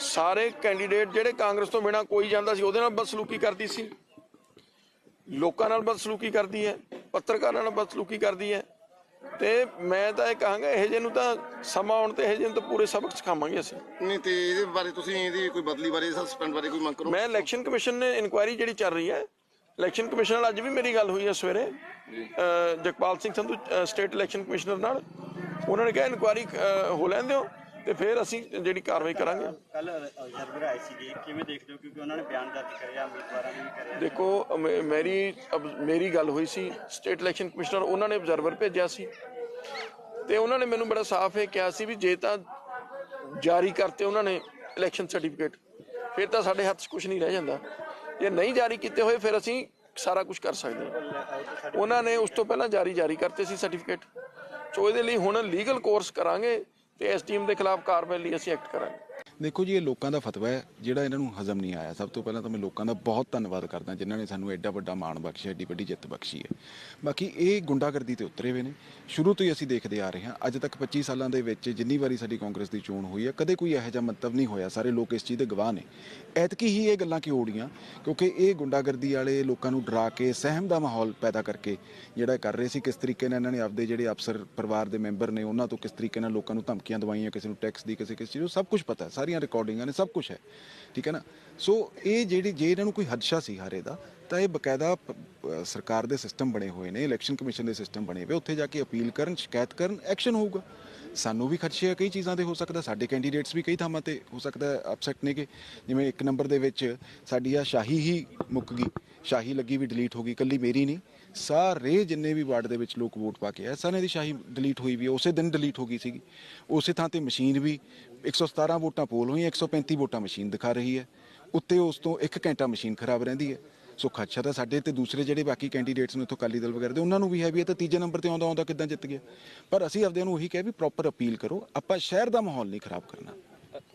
[SPEAKER 12] ਸਾਰੇ ਕੈਂਡੀਡੇਟ ਜਿਹੜੇ ਕਾਂਗਰਸ ਤੋਂ ਬਿਨਾ ਕੋਈ ਜਾਂਦਾ ਸੀ ਉਹਦੇ ਨਾਲ ਬਦਸਲੂਕੀ ਕਰਦੀ ਸੀ। ਲੋਕਾਂ ਨਾਲ ਬਦਸਲੂਕੀ ਕਰਦੀ ਹੈ ਪੱਤਰਕਾਰਾਂ ਨਾਲ ਬਦਸਲੂਕੀ ਕਰਦੀ ਹੈ। ਤੇ ਮੈਂ ਤਾਂ ਇਹ ਕਹਾਂਗਾ ਇਹ ਜੇ ਨੂੰ ਤਾਂ ਸਮਾਂ ਆਉਣ ਤੇ ਇਹ ਜੇ ਨੂੰ ਤਾਂ ਪੂਰੇ ਸਬਕ ਸਿਖਾਵਾਂਗੇ ਅਸੀਂ।
[SPEAKER 13] ਨਹੀਂ ਤੇ ਇਹਦੇ ਬਾਰੇ ਤੁਸੀਂ ਇਹਦੀ ਕੋਈ ਬਦਲੀ ਬਾਰੇ ਸਸਪੈਂਡ ਬਾਰੇ ਕੋਈ ਮੰਗ ਕਰੋ।
[SPEAKER 12] ਮੈਂ ਇਲੈਕਸ਼ਨ ਕਮਿਸ਼ਨ ਨੇ ਇਨਕੁਆਇਰੀ ਜਿਹੜੀ ਚੱਲ ਰਹੀ ਹੈ ਇਲੈਕਸ਼ਨ ਕਮਿਸ਼ਨ ਨਾਲ ਅੱਜ ਵੀ ਮੇਰੀ ਗੱਲ ਹੋਈ ਹੈ ਸਵੇਰੇ Jagpal Singh Sandhu state election commissioner ਨਾਲ। ਉਹਨਾਂ ਨੇ ਕਿਹਾ ਇਨਕੁਆਇਰੀ ਹੋ ਲੈਣ ਦਿਓ। ਤੇ ਫਿਰ ਅਸੀਂ ਜਿਹੜੀ ਕਾਰਵਾਈ ਕਰਾਂਗੇ।
[SPEAKER 3] ਕੱਲ ਅਬਜ਼ਰਵਰ ਆਏ ਸੀਗੇ ਕਿਵੇਂ ਦੇਖਦੇ ਹੋ? ਕਿਉਂਕਿ ਉਹਨਾਂ ਨੇ ਬਿਆਨ ਦਰਜ ਕਰਿਆ ਉਮੀਦਵਾਰਾਂ ਨੇ ਵੀ ਕਰਿਆ
[SPEAKER 12] ਦੇਖੋ ਮੇ- ਮੇਰੀ ਅਬ- ਮੇਰੀ ਗੱਲ ਹੋਈ ਸੀ ਸਟੇਟ ਇਲੈਕਸ਼ਨ ਕਮਿਸ਼ਨਰ ਉਹਨਾਂ ਨੇ ਆਬਜ਼ਰਵਰ ਭੇਜਿਆ ਸੀ। ਤੇ ਉਹਨਾਂ ਨੇ ਮੈਨੂੰ ਬੜਾ ਸਾਫ਼ ਇਹ ਕਿਹਾ ਸੀ ਵੀ ਜੇ ਤਾਂ ਜਾਰੀ ਕਰਤੇ ਉਹਨਾਂ ਨੇ ਇਲੈਕਸ਼ਨ ਸਰਟੀਫਿਕੇਟ ਫਿਰ ਤਾਂ ਸਾਡੇ ਹੱਥ 'ਚ ਕੁਝ ਨਹੀਂ ਰਹਿ ਜਾਂਦਾ। ਜੇ ਨਹੀਂ ਜਾਰੀ ਕੀਤੇ ਹੋਏ ਫਿਰ ਅਸੀਂ ਸਾਰਾ ਕੁਝ ਕਰ ਸਕਦੇ ਹਾਂ। ਉਹਨਾਂ ਨੇ ਉਸ ਤੋਂ ਪਹਿਲਾਂ ਜਾਰੀ ਜਾਰੀ ਕਰਤੇ ਸੀ ਸਰਟੀਫਿਕੇਟ ਸੋ ਇਹਦੇ ਲਈ ਹੁਣ ਲੀਗਲ ਕੋਰਸ ਕਰਾਂਗੇ। ਤੇ ਟੀਮ ਦੇ ਖਿਲਾਫ ਕਾਰਵਾਈ ਲਈ ਅਸੀਂ ਐਕਟ ਕਰਾਂਗੇ।
[SPEAKER 14] ਦੇਖੋ ਜੀ, ਇਹ ਲੋਕਾਂ ਦਾ ਫਤਵਾ ਹੈ, ਜਿਹੜਾ ਇਹਨਾਂ ਨੂੰ ਹਜ਼ਮ ਨਹੀਂ ਆਇਆ। ਸਭ ਤੋਂ ਪਹਿਲਾਂ ਤਾਂ ਮੈਂ ਲੋਕਾਂ ਦਾ ਬਹੁਤ ਧੰਨਵਾਦ ਕਰਦਾ, ਜਿਨ੍ਹਾਂ ਨੇ ਸਾਨੂੰ ਐਡਾ ਵੱਡਾ ਮਾਣ ਬਖਸ਼ਿਆ, ਐਡੀ ਵੱਡੀ ਜਿੱਤ ਬਖਸ਼ੀ ਹੈ। ਬਾਕੀ ਇਹ ਗੁੰਡਾਗਰਦੀ ਤੇ ਉਤਰੇ ਹੋਏ ਨੇ। ਸ਼ੁਰੂ ਤੋਂ ਹੀ ਅਸੀਂ ਦੇਖਦੇ ਆ ਰਹੇ ਹਾਂ। ਅੱਜ ਤੱਕ 25 ਸਾਲਾਂ ਦੇ ਵਿੱਚ ਜਿੰਨੀ ਵਾਰੀ ਸਾਡੀ ਕਾਂਗਰਸ ਦੀ ਚੋਣ ਹੋਈ ਹੈ, ਕਦੇ ਕੋਈ ਇਹੋ ਜਿਹਾ ਮੰਤਵ ਨਹੀਂ ਹੋਇਆ। ਸਾਰੇ ਲੋਕ ਇਸ ਚੀਜ਼ ਦੇ ਗਵਾਹ ਨੇ। ਐਤਕੀ ਹੀ ਇਹ ਗੱਲਾਂ ਕਿਉਂ ਉੜੀਆਂ ਕਿਉਂਕਿ ਇਹ ਗੁੰਡਾਗਰਦੀ ਵਾਲੇ ਲੋਕਾਂ ਨੂੰ ਡਰਾ ਕੇ, ਸਹਿਮ ਦਾ ਮਾਹੌਲ ਪੈਦਾ ਕਰਕੇ ਜਿਹੜਾ ਕਰ ਰਹੇ ਸੀ, ਕਿਸ ਤਰੀਕੇ ਨਾਲ ਇਹਨਾਂ ਨੇ ਆਪਦੇ ਜਿਹੜੇ ਅਫਸਰ ਪਰਿਵਾਰ ਦੇ ਮੈਂਬਰ ਨੇ, ਉਹਨਾਂ ਤੋਂ ਕਿਸ ਤਰੀਕੇ ਨਾਲ ਲੋਕਾਂ ਨੂੰ ਧਮਕੀਆਂ ਦਵਾਈਆਂ, ਕਿਸੇ ਨੂੰ ਟੈਕਸ ਦੀ, ਕਿਸੇ ਕਿਸੇ ਚੀਜ਼ ਨੂੰ ਸਭ ਕੁਝ ਪਤਾ ਹੈ। ਸਾਰੀਆਂ ਰਿਕਾਰਡਿੰਗਾਂ ਨੇ, ਸਭ ਕੁਝ ਹੈ। ਠੀਕ ਹੈ ਨਾ? ਸੋ ਇਹ ਜਿਹੜੀ, ਜੇ ਇਹਨਾਂ ਨੂੰ ਕੋਈ ਹਦਸ਼ਾ ਸੀ ਹਾਰੇ ਦਾ, ਤਾਂ ਇਹ ਬਕਾਇਦਾ ਸਰਕਾਰ ਦੇ ਸਿਸਟਮ ਬਣੇ ਹੋਏ ਨੇ ਇਲੈਕਸ਼ਨ ਕਮਿਸ਼ਨ ਦੇ ਸਿਸਟਮ ਬਣੇ ਹੋਏ, ਉੱਥੇ ਜਾ ਕੇ ਅਪੀਲ ਕਰਨ, ਸ਼ਿਕਾਇਤ ਕਰਨ ਐਕਸ਼ਨ ਹੋਊਗਾ। ਸਾਨੂੰ ਵੀ ਖਦਸ਼ੇ ਆ, ਕਈ ਚੀਜ਼ਾਂ ਦੇ ਹੋ ਸਕਦਾ, ਸਾਡੇ ਕੈਂਡੀਡੇਟਸ ਵੀ ਕਈ ਥਾਵਾਂ ਤੇ ਹੋ ਸਕਦਾ ਅਪਸੈਟ ਨੇਗੇ। ਜਿਵੇਂ ਇੱਕ ਨੰਬਰ ਦੇ ਵਿੱਚ ਸਾਡੀ ਆ ਸ਼ਾਹੀ ਹੀ ਮੁੱਕ ਗਈ, ਸ਼ਾਹੀ ਲੱਗੀ ਵੀ ਡਿਲੀਟ ਹੋ ਗਈ ਕੱਲੀ ਮੇਰੀ ਨਹੀਂ। ਸਾਰੇ ਜਿੰਨੇ ਵੀ ਵਾਰਡ ਦੇ ਵਿੱਚ ਲੋਕ ਵੋਟ ਪਾ ਕੇ ਆਏ, ਸਾਰਿਆਂ ਦੀ ਸ਼ਾਹੀ ਡਿਲੀਟ ਹੋਈ ਵੀ ਉਸੇ ਦਿਨ ਡਿਲੀਟ ਹੋ ਗਈ ਸੀਗੀ। ਉਸੇ ਥਾਂ ਤੇ ਮਸ਼ੀਨ ਵੀ 117 ਵੋਟਾਂ ਪੋਲ ਹੋਈਆਂ 135 ਵੋਟਾਂ ਮਸ਼ੀਨ ਦਿਖਾ ਰਹੀ ਹੈ। ਉੱਤੇ ਉਸ ਤੋਂ 1 ਘੰਟਾ ਮਸ਼ੀਨ ਖਰਾਬ ਰਹਿੰਦੀ ਹੈ। ਸੋ ਖਦਸ਼ਾ ਤਾਂ ਸਾਡੇ ਤੇ, ਦੂਸਰੇ ਜਿਹੜੇ ਬਾਕੀ ਕੈਂਡੀਡੇਟਸ ਨੇ ਇੱਥੋਂ ਅਕਾਲੀ ਦਲ ਵਗੈਰਾ ਦੇ, ਉਹਨਾਂ ਨੂੰ ਵੀ ਹੈ ਵੀ ਇਹ ਤਾਂ ਤੀਜੇ ਨੰਬਰ ਤੇ ਆਉਂਦਾ ਆਉਂਦਾ ਕਿੱਦਾਂ ਜਿੱਤ ਗਿਆ। ਪਰ ਅਸੀਂ ਆਪਦੇ ਨੂੰ ਉਹੀ ਕਿਹਾ ਵੀ ਪ੍ਰੋਪਰ ਅਪੀਲ ਕਰੋ, ਆਪਾਂ ਸ਼ਹਿਰ ਦਾ ਮਾਹੌਲ ਨਹੀਂ ਖਰਾਬ ਕਰਨਾ।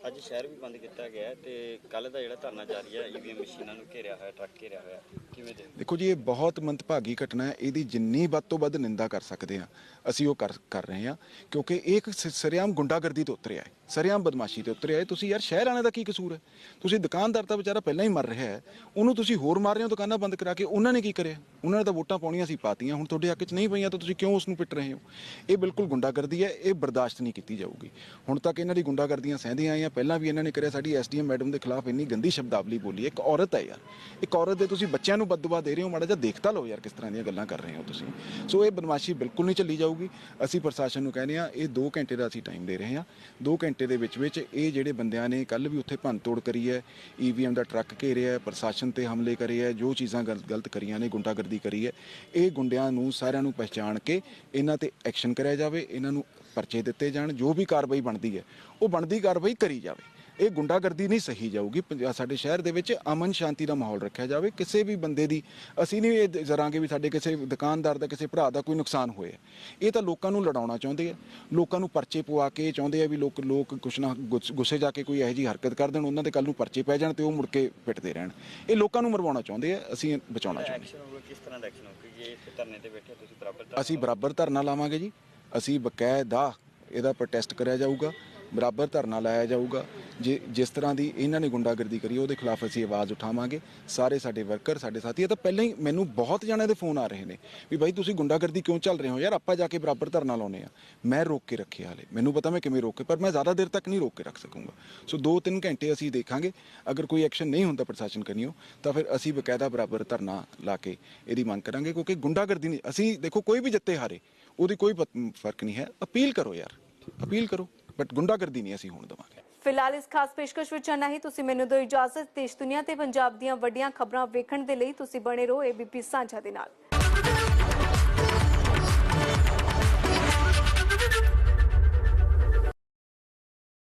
[SPEAKER 3] ਅੱਜ ਸ਼ਹਿਰ ਵੀ ਬੰਦ ਕੀਤਾ ਗਿਆ ਤੇ ਕੱਲ ਦਾ ਜਿਹੜਾ ਧਰਨਾ ਜਾਰੀ ਹੈ ਈਵੀਐਮ ਮਸ਼ੀਨਾਂ ਨੂੰ ਘੇਰਿਆ ਹੋਇਆ, ਟਰੱਕ ਘੇਰਿਆ ਹੋਇਆ। ਕਿਵੇਂ ਦੇ
[SPEAKER 14] ਦੇਖੋ ਜੀ, ਇਹ ਬਹੁਤ ਮੰਦਭਾਗੀ ਘਟਨਾ ਹੈ। ਇਹਦੀ ਜਿੰਨੀ ਵੱਧ ਤੋਂ ਵੱਧ ਨਿੰਦਾ ਕਰ ਸਕਦੇ ਹਾਂ। ਅਸੀਂ ਉਹ ਕਰ ਕਰ ਰਹੇ ਹਾਂ। ਕਿਉਂਕਿ ਇਹ ਇੱਕ ਸ- ਸਰੇਆਮ ਗੁੰਡਾਗਰਦੀ ਤੋਂ ਉਤਰਿਆ ਹੈ। ਸਰੇਆਮ ਬਦਮਾਸ਼ੀ ਤੇ ਉਤਰਿਆ ਹੈ। ਤੁਸੀਂ ਯਾਰ, ਸ਼ਹਿਰ ਆਣੇ ਦਾ ਕੀ ਕਸੂਰ ਹੈ? ਤੁਸੀਂ ਦੁਕਾਨਦਾਰ ਤਾਂ ਵਿਚਾਰਾ ਪਹਿਲਾਂ ਹੀ ਮਰ ਰਿਹਾ ਹੈ। ਉਹਨੂੰ ਤੁਸੀਂ ਹੋਰ ਮਾਰ ਰਹੇ ਹੋ, ਦੁਕਾਨਾਂ ਬੰਦ ਕਰਾ ਕੇ। ਉਹਨਾਂ ਨੇ ਕੀ ਕਰਿਆ? ਉਹਨਾਂ ਨੇ ਤਾਂ ਵੋਟਾਂ ਪਾਉਣੀਆਂ ਸੀ, ਪਾਤੀਆਂ। ਹੁਣ ਤੁਹਾਡੇ ਹੱਕ 'ਚ ਨਹੀਂ ਪਈਆਂ ਤਾਂ ਤੁਸੀਂ ਕਿਉਂ ਉਸ ਨੂੰ ਪਿੱਟ ਰਹੇ ਹੋ? ਇਹ ਬਿਲਕੁਲ ਗੁੰਡਾਗਰਦੀ ਹੈ। ਇਹ ਬਰਦਾਸ਼ਤ ਨਹੀਂ ਕੀਤੀ ਜਾਊਗੀ। ਹੁਣ ਤੱਕ ਇਹਨਾਂ ਦੀ ਗੁੰਡਾਗਰਦੀਆਂ ਸਹਿੰਦੀਆਂ ਆਈਆਂ। ਪਹਿਲਾਂ ਵੀ ਇਹਨਾਂ ਨੇ ਕਰਿਆ, ਸਾਡੀ ਐਸਡੀਐਮ ਮੈਡਮ ਦੇ ਖਿਲਾਫ ਇੰਨੀ ਗੰਦੀ ਸ਼ਬਦਾਵਲੀ ਬੋਲੀ ਹੈ। ਇੱਕ ਔਰਤ ਹੈ ਯਾਰ। ਇੱਕ ਔਰਤ ਦੇ ਤੁਸੀਂ ਬੱਚਿਆਂ ਨੂੰ ਬਦਦੁਆ ਦੇ ਰਹੇ ਹੋ ਮਾੜਾ ਜਿਹਾ, ਦੇਖਤਾ ਲਓ ਯਾਰ ਕਿਸ ਤਰ੍ਹਾਂ ਦੀਆਂ ਗੱਲਾਂ ਕਰ ਰਹੇ ਹੋ ਤੁਸੀਂ। ਸੋ ਇਹ ਬਦਮਾਸ਼ੀ ਬਿਲਕੁਲ ਨਹੀਂ ਚੱਲੀ ਜਾਊਗੀ। ਅਸੀਂ ਪ੍ਰਸ਼ਾਸਨ ਨੂੰ ਕਹਿੰਦੇ ਆ ਇਹ 2 ਘੰਟੇ ਦਾ ਅਸੀਂ ਟਾਈਮ ਦੇ ਰਹੇ ਹਾਂ। 2 ਘੰਟੇ ਦੇ ਵਿੱਚ ਵਿੱਚ ਇਹ ਜਿਹੜੇ ਬੰਦਿਆਂ ਨੇ ਕੱਲ ਵੀ ਉੱਥੇ ਭੰਨ ਤੋੜ ਕਰੀ ਹੈ ਈਵੀਐਮ ਦਾ ਟਰੱਕ ਘੇਰਿਆ ਪ੍ਰਸ਼ਾਸਨ ਤੇ ਹਮਲੇ ਕਰੇ ਹੈ, ਜੋ ਚੀਜ਼ਾਂ ਗਲ- ਗਲਤ ਕਰੀਆਂ ਨੇ, ਗੁੰਡਾਗਰਦੀ ਕਰੀ ਹੈ, ਇਹ ਗੁੰਡਿਆਂ ਨੂੰ ਸਾਰਿਆਂ ਨੂੰ ਪਹਿਚਾਣ ਕੇ ਇਹਨਾਂ ਤੇ ਐਕਸ਼ਨ ਕਰਿਆ ਜਾਵੇ, ਇਹਨਾਂ ਨੂੰ ਪਰਚੇ ਦਿੱਤੇ ਜਾਣ, ਜੋ ਵੀ ਕਾਰਵਾਈ ਬਣਦੀ ਹੈ, ਉਹ ਬਣਦੀ ਕਾਰਵਾਈ ਕਰੀ ਜਾਵੇ। ਇਹ ਗੁੰਡਾਗਰਦੀ ਨਹੀਂ ਸਹੀ ਜਾਊਗੀ। ਸਾਡੇ ਸ਼ਹਿਰ ਦੇ ਵਿੱਚ ਅਮਨ ਸ਼ਾਂਤੀ ਦਾ ਮਾਹੌਲ ਰੱਖਿਆ ਜਾਵੇ। ਕਿਸੇ ਵੀ ਬੰਦੇ ਦੀ ਅਸੀਂ ਨਹੀਂ ਇਹ ਜ਼ਰਾਂਗੇ ਵੀ ਸਾਡੇ ਕਿਸੇ ਦੁਕਾਨਦਾਰ ਦਾ ਕਿਸੇ ਭਰਾ ਦਾ ਕੋਈ ਨੁਕਸਾਨ ਹੋਇਆ। ਇਹ ਤਾਂ ਲੋਕਾਂ ਨੂੰ ਲੜਾਉਣਾ ਚਾਹੁੰਦੇ ਆ। ਲੋਕਾਂ ਨੂੰ ਪਰਚੇ ਪਵਾ ਕੇ ਚਾਹੁੰਦੇ ਆ ਵੀ ਲੋਕ ਲੋਕ ਕੁਛ ਨਾ ਗੁੱਸ- ਜਾ ਕੇ ਕੋਈ ਇਹੋ ਜਿਹੀ ਹਰਕਤ ਕਰ ਦੇਣ ਉਹਨਾਂ ਦੇ ਕੱਲ ਨੂੰ ਪਰਚੇ ਪੈ ਜਾਣ ਤੇ ਉਹ ਮੁੜ ਕੇ ਪਿੱਟਦੇ ਰਹਿਣ। ਇਹ ਲੋਕਾਂ ਨੂੰ ਮਰਵਾਉਣਾ ਚਾਹੁੰਦੇ ਆ ਅਸੀਂ ਬਚਾਉਣਾ ਚਾਹੁੰਦੇ
[SPEAKER 3] ਕਿਸ ਤਰ੍ਹਾਂ ਦਾ ਐਕਸ਼ਨ ਹੋਊਗਾ? ਕਿ ਇੱਥੇ ਧਰਨੇ ਤੇ ਬੈਠੇ ਤੁਸੀਂ ਬਰਾਬਰ
[SPEAKER 14] ਅਸੀਂ ਬਰਾਬਰ ਧਰਨਾ ਲਾਵਾਂਗੇ ਜੀ। ਅਸੀਂ ਬਕਾਇਦਾ ਇਹਦਾ ਪ੍ਰੋਟੈਸਟ ਕਰਿਆ ਜਾਊਗਾ। ਬਰਾਬਰ ਧਰਨਾ ਲਾਇਆ ਜਾਊਗਾ। ਜੇ ਜਿਸ ਤਰ੍ਹਾਂ ਦੀ ਇਹਨਾਂ ਨੇ ਗੁੰਡਾਗਰਦੀ ਕਰੀ, ਉਹਦੇ ਖਿਲਾਫ ਅਸੀਂ ਆਵਾਜ਼ ਉਠਾਵਾਂਗੇ। ਸਾਰੇ ਸਾਡੇ ਵਰਕਰ, ਸਾਡੇ ਸਾਥੀ, ਇਹ ਤਾਂ ਪਹਿਲਾਂ ਹੀ ਮੈਨੂੰ ਬਹੁਤ ਜਣਿਆਂ ਦੇ ਫੋਨ ਆ ਰਹੇ ਨੇ ਵੀ ਬਾਈ ਤੁਸੀਂ ਗੁੰਡਾਗਰਦੀ ਕਿਉਂ ਚੱਲ ਰਹੇ ਹੋ ਯਾਰ? ਆਪਾਂ ਜਾ ਕੇ ਬਰਾਬਰ ਧਰਨਾ ਲਾਉਨੇ ਆ ਮੈਂ ਰੋਕ ਕੇ ਰੱਖਿਆ ਹਾਲੇ। ਮੈਨੂੰ ਪਤਾ ਮੈਂ ਕਿਵੇਂ ਰੋਕੇ ਪਰ ਮੈਂ ਜ਼ਿਆਦਾ ਦੇਰ ਤੱਕ ਨਹੀਂ ਰੋਕ ਕੇ ਰੱਖ ਸਕੂੰਗਾ। ਸੋ 2-3 ਘੰਟੇ ਅਸੀਂ ਦੇਖਾਂਗੇ। ਅਗਰ ਕੋਈ ਐਕਸ਼ਨ ਨਹੀਂ ਹੁੰਦਾ ਪ੍ਰਸ਼ਾਸਨ ਕਰਨੀਓ ਤਾਂ ਫਿਰ ਅਸੀਂ ਬਕਾਇਦਾ ਬਰਾਬਰ ਧਰਨਾ ਲਾ ਕੇ ਇਹਦੀ ਮੰਗ ਕਰਾਂਗੇ, ਕਿਉਂਕਿ ਗੁੰਡਾਗਰਦੀ ਨਹੀਂ, ਅਸੀਂ ਦੇਖੋ ਕੋਈ ਵੀ ਜਿੱਤੇ ਹਾਰੇ, ਉਹਦੀ ਕੋਈ ਪਤ- ਫ਼ਰਕ ਨਹੀਂ ਹੈ। ਅਪੀਲ ਕਰੋ ਯਾਰ। ਅਪੀਲ ਕਰੋ। ਬਟ ਗੁੰਡਾਗਰਦੀ ਨਹੀਂ ਅਸੀਂ ਹੋਣ ਦੇਵਾਂਗੇ।
[SPEAKER 1] ਫਿਲਹਾਲ ਇਸ ਖਾਸ ਪੇਸ਼ਕਸ਼ ਵਿੱਚ ਇੰਨਾ ਹੀ। ਤੁਸੀਂ ਮੈਨੂੰ ਦਿਓ ਇਜਾਜ਼ਤ। ਦੇਸ਼ ਦੁਨੀਆ ਤੇ ਪੰਜਾਬ ਦੀਆਂ ਵੱਡੀਆਂ ਖਬਰਾਂ ਵੇਖਣ ਦੇ ਲਈ ਤੁਸੀਂ ਬਣੇ ਰਹੋ ਏਬੀਪੀ ਸਾਂਝਾ ਦੇ ਨਾਲ।